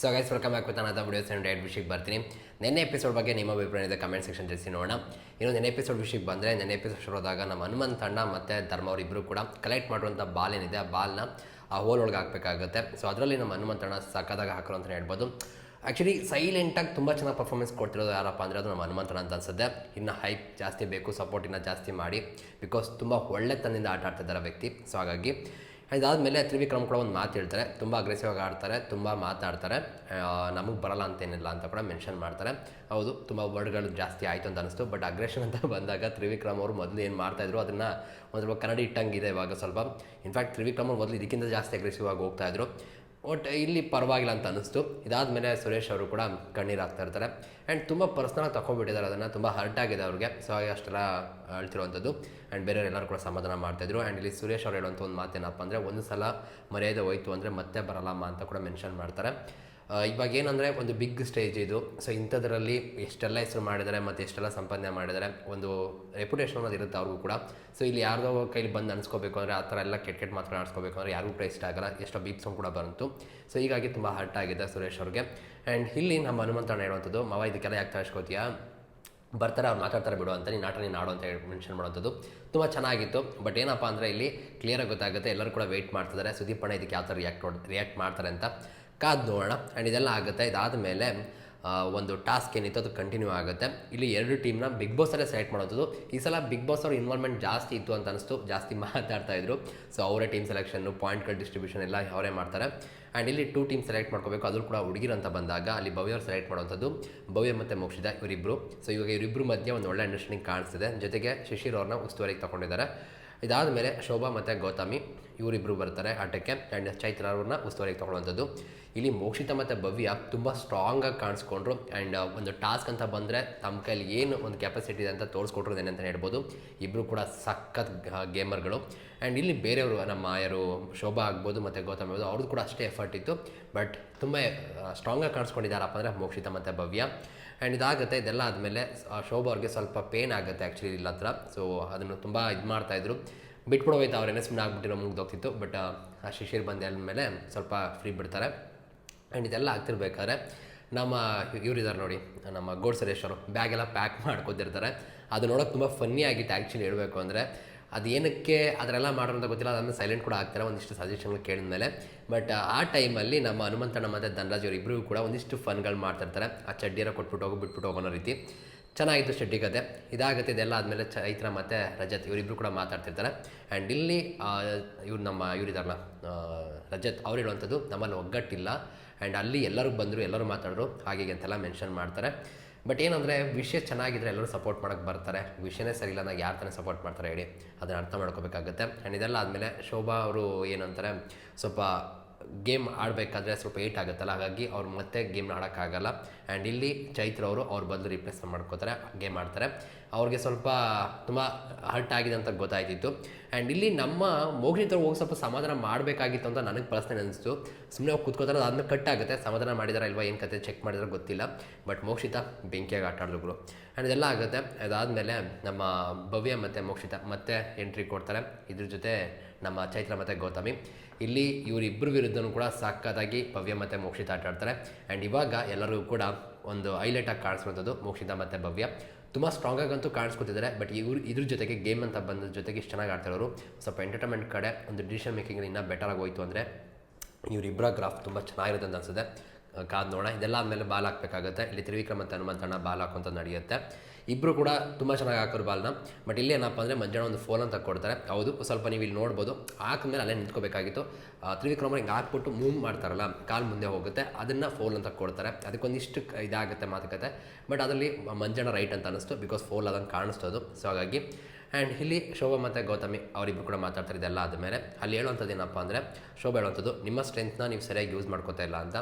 So guys welcome back with another videos and diet ವಿಷಯಕ್ಕೆ ಬರ್ತೀನಿ ನೆನ್ನೆ ಎಪಿಸೋಡ್ ಬಗ್ಗೆ ನಿಮ್ಮ ಅಭಿಪ್ರಾಯ ಇದೆ ಕಮೆಂಟ್ ಸೆಕ್ಷನ್ ತಿಳಿಸಿ ನೋಡೋಣ. ಇನ್ನೊಂದು ನೆನ್ನೆ ಎಪಿಸೋಡ್ ವಿಷಯಕ್ಕೆ ಬಂದರೆ, ನೆನ್ನೆ ಎಪಿಸೋಡ್ ಶುರು ಹೋದಾಗ ನಮ್ಮ ಹನುಮಂತ್ ಅಣ್ಣ ಮತ್ತು ಧರ್ಮ ಅವರಿಬ್ಬರು ಕೂಡ ಕಲೆಕ್ಟ್ ಮಾಡುವಂಥ ಬಾಲ್ ಏನಿದೆ, ಆ ಬಾಲ್ನ ಆ ಹೋಲ್ ಒಳಗೆ ಹಾಕಬೇಕಾಗುತ್ತೆ. ಸೊ ಅದರಲ್ಲಿ ನಮ್ಮ ಹನುಮಂತ್ ಅಣ್ಣ ಸಕ್ಕದಾಗ ಹಾಕರು ಅಂತಲೇ ಹೇಳ್ಬೋದು. ಆ್ಯಕ್ಚುಲಿ ಸೈಲೆಂಟಾಗಿ ತುಂಬ ಚೆನ್ನಾಗಿ ಪರ್ಫಾರ್ಮೆನ್ಸ್ ಕೊಡ್ತಿರೋದು ಯಾರಪ್ಪ ಅಂದರೆ ಅದು ನಮ್ಮ ಹನುಮಂತನ ಅಂತ ಅನ್ಸುತ್ತೆ. ಇನ್ನು ಹೈಪ್ ಜಾಸ್ತಿ ಬೇಕು ಸಪೋರ್ಟ್ ಇನ್ನೂ ಜಾಸ್ತಿ ಮಾಡಿ ಬಿಕಾಸ್ ತುಂಬ ಒಳ್ಳೆತನದಿಂದ ಆಟ ಆಡ್ತಿದ್ದಾರೆ ವ್ಯಕ್ತಿ. ಸೊ ಹಾಗಾಗಿ ಇದಾದಮೇಲೆ ತ್ರಿವಿಕ್ರಮ್ ಕೂಡ ಒಂದು ಮಾತು ಹೇಳ್ತಾರೆ. ತುಂಬ ಅಗ್ರೆಸಿವ್ ಆಗಿ ಆಡ್ತಾರೆ, ತುಂಬ ಮಾತಾಡ್ತಾರೆ. ನಮಗೆ ಬರಲ್ಲ ಅಂತೇನಿಲ್ಲ ಅಂತ ಕೂಡ ಮೆನ್ಷನ್ ಮಾಡ್ತಾರೆ. ಹೌದು, ತುಂಬ ವರ್ಡ್ಗಳು ಜಾಸ್ತಿ ಆಯಿತು ಅಂತ ಅನಿಸ್ತು ಬಟ್ ಅಗ್ರೆಷನ್ ಅಂತ ಬಂದಾಗ ತ್ರಿವಿಕ್ರಮ್ ಅವರು ಮೊದಲು ಏನು ಮಾಡ್ತಾಯಿದ್ರು ಅದನ್ನು ಒಂದು ಸ್ವಲ್ಪ ಕನ್ನಡಿ ಇಟ್ಟಂಗಿದೆ ಇವಾಗ ಸ್ವಲ್ಪ. ಇನ್ಫ್ಯಾಕ್ಟ್ ತ್ರಿವಿಕ್ರಮ್ ಅವ್ರು ಮೊದಲು ಇದಕ್ಕಿಂತ ಜಾಸ್ತಿ ಅಗ್ರೆಸಿವ್ ಆಗಿ ಹೋಗ್ತಾಯಿದ್ರು ಒಟ್ಟು ಇಲ್ಲಿ ಪರವಾಗಿಲ್ಲ ಅಂತ ಅನ್ನಿಸ್ತು. ಇದಾದಮೇಲೆ ಸುರೇಶ್ ಅವರು ಕೂಡ ಕಣ್ಣೀರು ಇರ್ತಾರೆ. ಆ್ಯಂಡ್ ತುಂಬ ಪರ್ಸ್ನಲ್ ತಗೊಂಡ್ಬಿಟ್ಟಿದ್ದಾರೆ ಅದನ್ನು ತುಂಬ ಹರ್ಟ್ ಆಗಿದೆ ಅವ್ರಿಗೆ. ಸೊ ಹಾಗೆ ಅಷ್ಟೆಲ್ಲ ಹೇಳ್ತಿರುವಂಥದ್ದು. ಆ್ಯಂಡ್ ಬೇರೆಯವರೆಲ್ಲರೂ ಕೂಡ ಸಮಾಧಾನ ಮಾಡ್ತಾಯಿದ್ರು ಆ್ಯಂಡ್ ಇಲ್ಲಿ ಸುರೇಶ್ ಅವ್ರು ಹೇಳುವಂಥ ಒಂದು ಮಾತೇನಪ್ಪ ಅಂದರೆ ಒಂದು ಸಲ ಮರ್ಯಾದೆ ಹೋಯ್ತು ಅಂದರೆ ಮತ್ತೆ ಬರಲ್ಲಮ್ಮ ಅಂತ ಕೂಡ ಮೆನ್ಷನ್ ಮಾಡ್ತಾರೆ. ಇವಾಗ ಏನಂದರೆ ಒಂದು ಬಿಗ್ ಸ್ಟೇಜ್ ಇದು. ಸೊ ಇಂಥದ್ರಲ್ಲಿ ಎಷ್ಟೆಲ್ಲ ಹೆಸರು ಮಾಡಿದ್ದಾರೆ ಮತ್ತು ಎಷ್ಟೆಲ್ಲ ಸಂಪಾದನೆ ಮಾಡಿದ್ದಾರೆ, ಒಂದು ರೆಪ್ಯುಟೇಷನ್ ಅನ್ನೋದು ಇರುತ್ತೆ ಅವ್ರಿಗೂ ಕೂಡ. ಸೊ ಇಲ್ಲಿ ಯಾರ್ದೋ ಕೈಲಿ ಬಂದು ಅನ್ಸ್ಕೋಬೇಕು ಅಂದರೆ ಆ ಥರ ಎಲ್ಲ ಕೆಟ್ಟ ಕೆಟ್ಟ ಮಾತ್ರ ಆಡಿಸ್ಕೋಬೇಕು ಅಂದರೆ ಯಾರಿಗೂ ಕೂಡ ಇಷ್ಟ ಆಗಲ್ಲ, ಎಷ್ಟೋ ಬೀಪ್ ಸಾಂಗ್ ಕೂಡ ಬಂತು. ಸೊ ಹೀಗಾಗಿ ತುಂಬ ಹರ್ಟ್ ಆಗಿದೆ ಸುರೇಶ್ ಅವ್ರಿಗೆ. ಆ್ಯಂಡ್ ಇಲ್ಲಿ ನಮ್ಮ ಹನುಮಂತಣ್ಣ ಹೇಳುವಂಥದ್ದು, ಮಾವ, ಇದಕ್ಕೆಲ್ಲ ಯಾಕೆ ತರಿಸ್ಕೋತೀಯಾ? ಬರ್ತಾರೆ, ಅವ್ರು ಮಾತಾಡ್ತಾರೆ ಬಿಡು ಅಂತ, ನೀನು ಆಟ ನೀನು ಆಡು ಅಂತ ಹೇಳಿ ಮೆನ್ಷನ್ ಮಾಡೋಂಥದ್ದು ತುಂಬ ಚೆನ್ನಾಗಿತ್ತು. ಬಟ್ ಏನಪ್ಪ ಅಂದರೆ ಇಲ್ಲಿ ಕ್ಲಿಯರಾಗಿ ಗೊತ್ತಾಗುತ್ತೆ, ಎಲ್ಲರೂ ಕೂಡ ವೆಯ್ಟ್ ಮಾಡ್ತಿದ್ದಾರೆ. ಸುದೀಪ್ ಅಣ್ಣ ಇದಕ್ಕೆ ಯಾವ ಥರ ರಿಯಾಕ್ಟ್ ರಿಯಾಕ್ಟ್ ಮಾಡ್ತಾರೆ ಅಂತ. ಕಾದು ನೋಡೋಣ. ಆ್ಯಂಡ್ ಇದೆಲ್ಲ ಆಗುತ್ತೆ. ಇದಾದ ಮೇಲೆ ಒಂದು ಟಾಸ್ಕ್ ಏನಿತ್ತು ಅದು ಕಂಟಿನ್ಯೂ ಆಗುತ್ತೆ. ಇಲ್ಲಿ ಎರಡು ಟೀಮ್ನ ಬಿಗ್ ಬಾಸಲ್ಲೇ ಸೆಲೆಕ್ಟ್ ಮಾಡೋದು ಈ ಸಲ ಬಿಗ್ ಬಾಸ್ ಅವ್ರ ಇನ್ವಾಲ್ವ್ಮೆಂಟ್ ಜಾಸ್ತಿ ಇತ್ತು ಅಂತ ಅನಿಸ್ತು. ಜಾಸ್ತಿ ಮಾತಾಡ್ತಾ ಇದ್ರು. ಸೊ ಅವರೇ ಟೀಮ್ ಸೆಲೆಕ್ಷನ್ನು ಪಾಯಿಂಟ್ಗಳ ಡಿಸ್ಟ್ರಿಬ್ಯೂಷನ್ ಎಲ್ಲ ಅವರೇ ಮಾಡ್ತಾರೆ. ಆ್ಯಂಡ್ ಇಲ್ಲಿ ಟೂ ಟೀಮ್ ಸೆಲೆಕ್ಟ್ ಮಾಡ್ಕೋಬೇಕು. ಅದ್ರೂ ಕೂಡ ಹುಡುಗಿರು ಅಂತ ಬಂದಾಗ, ಅಲ್ಲಿ ಭವ್ಯ ಅವ್ರು ಸೆಲೆಕ್ಟ್ ಮಾಡುವಂಥದ್ದು ಭವ್ಯ ಮತ್ತು ಮೋಕ್ಷಿದ ಇವರಿಬ್ಬರು ಸೊ ಇವಾಗ ಇವರಿಬ್ಬರು ಮಧ್ಯೆ ಒಂದು ಒಳ್ಳೆ ಅಂಡರ್ಸ್ಟ್ಯಾಂಡಿಂಗ್ ಕಾಣಿಸ್ತಿದೆ. ಜೊತೆಗೆ ಶಿಶಿರ್ ಅವ್ರನ್ನ ಉಸ್ತುವಾರಿಗೆ ತಗೊಂಡಿದ್ದಾರೆ. ಇದಾದ ಮೇಲೆ ಶೋಭಾ ಮತ್ತು ಗೌತಮಿ. ಇವರಿಬ್ಬರು ಬರ್ತಾರೆ. ಆಟಕ್ಕೆ ಆ್ಯಂಡ್ ಚೈತ್ರ ಅವ್ರನ್ನ ಉಸ್ತುವಾರಿಗೆ ತೊಗೊಳ್ಳುವಂಥದ್ದು. ಇಲ್ಲಿ ಮೋಕ್ಷಿತ ಮತ್ತು ಭವ್ಯ ತುಂಬ ಸ್ಟ್ರಾಂಗಾಗಿ ಕಾಣಿಸ್ಕೊಂಡ್ರು. ಆ್ಯಂಡ್ ಒಂದು ಟಾಸ್ಕ್ ಅಂತ ಬಂದರೆ ತಮ್ಮ ಕೈಯಲ್ಲಿ ಏನು ಒಂದು ಕೆಪಾಸಿಟಿ ಇದೆ ಅಂತ ತೋರಿಸ್ಕೊಟ್ರು ಏನಂತ ಹೇಳ್ಬೋದು. ಇಬ್ಬರು ಕೂಡ ಸಖತ್ ಗೇಮರ್ಗಳು ಆ್ಯಂಡ್ ಇಲ್ಲಿ ಬೇರೆಯವರು, ನಮ್ಮ ಯಾರು ಶೋಭಾ ಆಗ್ಬೋದು ಮತ್ತು ಗೌತಮ್ ಆಗ್ಬೋದು, ಅವ್ರದ್ದು ಕೂಡ ಅಷ್ಟೇ ಎಫರ್ಟ್ ಇತ್ತು. ಬಟ್ ತುಂಬ ಸ್ಟ್ರಾಂಗಾಗಿ ಕಾಣಿಸ್ಕೊಂಡಿದ್ದಾರಪ್ಪ ಅಂದರೆ ಮೋಕ್ಷಿತ ಮತ್ತು ಭವ್ಯ. ಆ್ಯಂಡ್ ಇದಾಗುತ್ತೆ, ಇದೆಲ್ಲ ಆದಮೇಲೆ ಶೋಭಾ ಅವ್ರಿಗೆ ಸ್ವಲ್ಪ ಪೇನ್ ಆಗುತ್ತೆ ಆ್ಯಕ್ಚುಲಿ ಇಲ್ಲ ಹತ್ರ ಸೊ ಅದನ್ನು ತುಂಬ ಇದು ಮಾಡ್ತಾಯಿದ್ರು ಬಿಟ್ಬಿಡು ಹೋಯ್ತು ಅವ್ರೇನೇ ಸುಮ್ಮನೆ ಆಗ್ಬಿಟ್ಟಿರೋ ಮುಗ್ದೋಗ್ತಿತ್ತು ಬಟ್ ಆ ಶಿಶಿರ್ ಬಂದ ಮೇಲೆ ಸ್ವಲ್ಪ ಫ್ರೀ ಬಿಡ್ತಾರೆ. ಆ್ಯಂಡ್ ಇದೆಲ್ಲ ಆಗ್ತಿರ್ಬೇಕಾದ್ರೆ ನಮ್ಮ ಇವರಿದ್ದಾರೆ ನೋಡಿ, ನಮ್ಮ ಗೋಡ್ಸರೇಶ್ವರು ಸುರೇಶ್ ಅವರು ಬ್ಯಾಗೆಲ್ಲ ಪ್ಯಾಕ್ ಮಾಡ್ಕೊತಿರ್ತಾರೆ. ಅದು ನೋಡೋಕೆ ತುಂಬ ಫನ್ನಿ ಆಗಿತ್ತು ಆ್ಯಕ್ಚುಲಿ ಹೇಳಬೇಕು ಅಂದರೆ. ಅದು ಏನಕ್ಕೆ ಅದರೆಲ್ಲ ಮಾಡೋರು ಅಂತ ಗೊತ್ತಿಲ್ಲ, ಅದನ್ನು ಸೈಲೆಂಟ್ ಕೂಡ ಆಗ್ತಾರೆ ಒಂದಿಷ್ಟು ಸಜೆಷನ್ಗಳು ಕೇಳಿದ ಮೇಲೆ. ಬಟ್ ಆ ಟೈಮಲ್ಲಿ ನಮ್ಮ ಹನುಮಂತಣ್ಣ ಮತ್ತು ಧನರಾಜ್ ಅವರು ಇಬ್ಬರಿಗೂ ಕೂಡ ಒಂದಿಷ್ಟು ಫನ್ಗಳು ಮಾಡ್ತಿರ್ತಾರೆ. ಆ ಚಡ್ಡಿಯರ ಕೊಟ್ಬಿಟ್ಟು ಹೋಗಿ, ಬಿಟ್ಬಿಟ್ಟು ಹೋಗೋ ರೀತಿ. ಚೆನ್ನಾಗಿತ್ತು ಶೆಟ್ಟಿ ಕತೆ ಇದಾಗುತ್ತೆ, ಇದೆಲ್ಲ ಆದಮೇಲೆ ಚೈತ್ರ ಮತ್ತು ರಜತ್ ಇವರಿಬ್ಬರು ಕೂಡ ಮಾತಾಡ್ತಿರ್ತಾರೆ. ಆ್ಯಂಡ್ ಇಲ್ಲಿ ಇವ್ರು ನಮ್ಮ ಇವರಿದಾರಲ್ಲ ರಜತ್ ಅವ್ರು ಹೇಳುವಂಥದ್ದು ನಮ್ಮಲ್ಲಿ ಒಗ್ಗಟ್ಟಿಲ್ಲ. ಆ್ಯಂಡ್ ಅಲ್ಲಿ ಎಲ್ಲರೂ ಬಂದರು, ಎಲ್ಲರೂ ಮಾತಾಡ್ರು, ಹಾಗೆ ಅಂತೆಲ್ಲ ಮೆನ್ಷನ್ ಮಾಡ್ತಾರೆ. ಬಟ್ ಏನಂದರೆ ವಿಷಯ ಚೆನ್ನಾಗಿದ್ರೆ ಎಲ್ಲರೂ ಸಪೋರ್ಟ್ ಮಾಡೋಕ್ಕೆ ಬರ್ತಾರೆ. ವಿಷಯನೇ ಸರಿ ಇಲ್ಲ ಯಾರು ತಾನೇ ಸಪೋರ್ಟ್ ಮಾಡ್ತಾರೆ ಹೇಳಿ. ಅದನ್ನು ಅರ್ಥ ಮಾಡ್ಕೋಬೇಕಾಗುತ್ತೆ. ಆ್ಯಂಡ್ ಇದೆಲ್ಲ ಆದಮೇಲೆ ಶೋಭಾ ಅವರು ಏನಂತಾರೆ, ಸ್ವಲ್ಪ ಗೇಮ್ ಆಡಬೇಕಾದ್ರೆ ಸ್ವಲ್ಪ ಏಟ್ ಆಗುತ್ತಲ್ಲ, ಹಾಗಾಗಿ ಅವ್ರು ಮತ್ತೆ ಗೇಮ್ ಆಡೋಕ್ಕಾಗಲ್ಲ. ಆ್ಯಂಡ್ ಇಲ್ಲಿ ಚೈತ್ರ ಅವರು ಅವ್ರು ಬದಲು ರಿಪ್ಲೇಸ್ ಮಾಡ್ಕೋತಾರೆ, ಗೇಮ್ ಆಡ್ತಾರೆ. ಅವ್ರಿಗೆ ಸ್ವಲ್ಪ ತುಂಬ ಹರ್ಟ್ ಆಗಿದೆ ಅಂತ ಗೊತ್ತಾಯ್ತಿತ್ತು. ಆ್ಯಂಡ್ ಇಲ್ಲಿ ನಮ್ಮ ಮೋಕ್ಷಿತರು ಹೋಗಿ ಸ್ವಲ್ಪ ಸಮಾಧಾನ ಮಾಡಬೇಕಾಗಿತ್ತು ಅಂತ ನನಗೆ ಪರ್ಸ್ನಲ್ ಅನಿಸ್ತು. ಸುಮ್ಮನೆ ಹೋಗಿ ಕೂತ್ಕೋತಾರೆ ಅದಾದಮೇಲೆ ಕಟ್ ಆಗುತ್ತೆ. ಸಮಾಧಾನ ಮಾಡಿದಾರ ಇಲ್ವಾ, ಏನು ಕತೆ ಚೆಕ್ ಮಾಡಿದ್ರೆ ಗೊತ್ತಿಲ್ಲ. ಬಟ್ ಮೋಕ್ಷಿತ ಬೆಂಕಿಯಾಗಿ ಆಟ ಆಡಿದ್ರು ಆ್ಯಂಡ್ ಇದೆಲ್ಲ ಆಗುತ್ತೆ. ಅದಾದಮೇಲೆ ನಮ್ಮ ಭವ್ಯ ಮತ್ತು ಮೋಕ್ಷಿತ ಮತ್ತೆ ಎಂಟ್ರಿ ಕೊಡ್ತಾರೆ. ಇದ್ರ ಜೊತೆ ನಮ್ಮ ಚೈತ್ರ ಮತ್ತು ಗೌತಮಿ. ಇಲ್ಲಿ ಇವರಿಬ್ಬರ ವಿರುದ್ಧನೂ ಕೂಡ ಸಕ್ಕತ್ತಾಗಿ ಭವ್ಯ ಮತ್ತು ಮೋಕ್ಷಿತ ಆಟ ಆಡ್ತಾರೆ. ಆ್ಯಂಡ್ ಇವಾಗ ಎಲ್ಲರಿಗೂ ಕೂಡ ಒಂದು ಹೈಲೈಟಾಗಿ ಕಾಣಿಸ್ಕೊಳ್ತದ್ದು ಮೋಕ್ಷಿತ ಮತ್ತು ಭವ್ಯ. ತುಂಬ ಸ್ಟ್ರಾಂಗಾಗಂತೂ ಕಾಣಿಸ್ಕೊತಿದ್ದಾರೆ ಬಟ್ ಇವ್ರು, ಇದ್ರ ಜೊತೆಗೆ ಗೇಮ್ ಅಂತ ಬಂದ ಜೊತೆಗೆ ಇಷ್ಟು ಚೆನ್ನಾಗಿ ಆಡ್ತಿರೋರು ಸ್ವಲ್ಪ ಎಂಟರ್ಟೈನ್ಮೆಂಟ್ ಕಡೆ ಒಂದು ಡಿಸಿಷನ್ ಮೇಕಿಂಗ್ ಇನ್ನೂ ಬೆಟರ್ ಆಗಿ ಹೋಯ್ತು ಅಂದರೆ ಇವರಿಬ್ಬರ ಗ್ರಾಫ್ ತುಂಬ ಚೆನ್ನಾಗಿರುತ್ತೆ ಅಂತ ಅನ್ಸುತ್ತೆ. ಕಾದು ನೋಡೋಣ. ಇದೆಲ್ಲ ಆದಮೇಲೆ ಬಾಲ್ ಹಾಕಬೇಕಾಗುತ್ತೆ. ಇಲ್ಲಿ ತ್ರಿವಿಕ್ರಮ್ ಮತ್ತು ಹನುಮಂತಣ್ಣ ಬಾಲ್ ಹಾಕೊಂತ ನಡೆಯುತ್ತೆ. ಇಬ್ಬರು ಕೂಡ ತುಂಬ ಚೆನ್ನಾಗಿ ಹಾಕೋರು ಬಾಲ್ನ. ಬಟ್ ಇಲ್ಲಿ ಏನಪ್ಪ ಅಂದರೆ ಮಂಜಾಣ ಒಂದು ಫೋನ್ ಅಂತ ಕೊಡ್ತಾರೆ. ಹೌದು ಸ್ವಲ್ಪ ನೀವು ಇಲ್ಲಿ ನೋಡ್ಬೋದು. ಹಾಕಿದ್ಮೇಲೆ ಅಲ್ಲೇ ನಿಂತ್ಕೋಬೇಕಾಗಿತ್ತು. ತ್ರಿವಿಕ್ರಮ ಹಿಂಗೆ ಹಾಕ್ಬಿಟ್ಟು ಮೂವ್ ಮಾಡ್ತಾರಲ್ಲ, ಕಾಲು ಮುಂದೆ ಹೋಗುತ್ತೆ. ಅದನ್ನು ಫೋಲ್ ಅಂತ ಕೊಡ್ತಾರೆ. ಅದಕ್ಕೊಂದಿಷ್ಟು ಇದಾಗುತ್ತೆ ಮಾತುಕತೆ. ಬಟ್ ಅದರಲ್ಲಿ ಮಂಜಾಣ ರೈಟ್ ಅಂತ ಅನ್ನಿಸ್ತು. ಬಿಕಾಸ್ ಫೋಲ್ ಅದಂಗೆ ಕಾಣಿಸ್ತದು ಸೊ ಹಾಗಾಗಿ ಆ್ಯಂಡ್ ಇಲ್ಲಿ ಶೋಭಾ ಮತ್ತು ಗೌತಮಿ ಅವರಿಬ್ಬರು ಕೂಡ ಮಾತಾಡ್ತಾರೆ ಇದೆಲ್ಲ ಆದಮೇಲೆ. ಅಲ್ಲಿ ಹೇಳುವಂಥದ್ದು ಏನಪ್ಪ ಅಂದರೆ, ಶೋಭಾ ಹೇಳುವಂಥದ್ದು, ನಿಮ್ಮ ಸ್ಟ್ರೆಂತ್ನ ನೀವು ಸರಿಯಾಗಿ ಯೂಸ್ ಮಾಡ್ಕೋತಾ ಇಲ್ಲ ಅಂತ.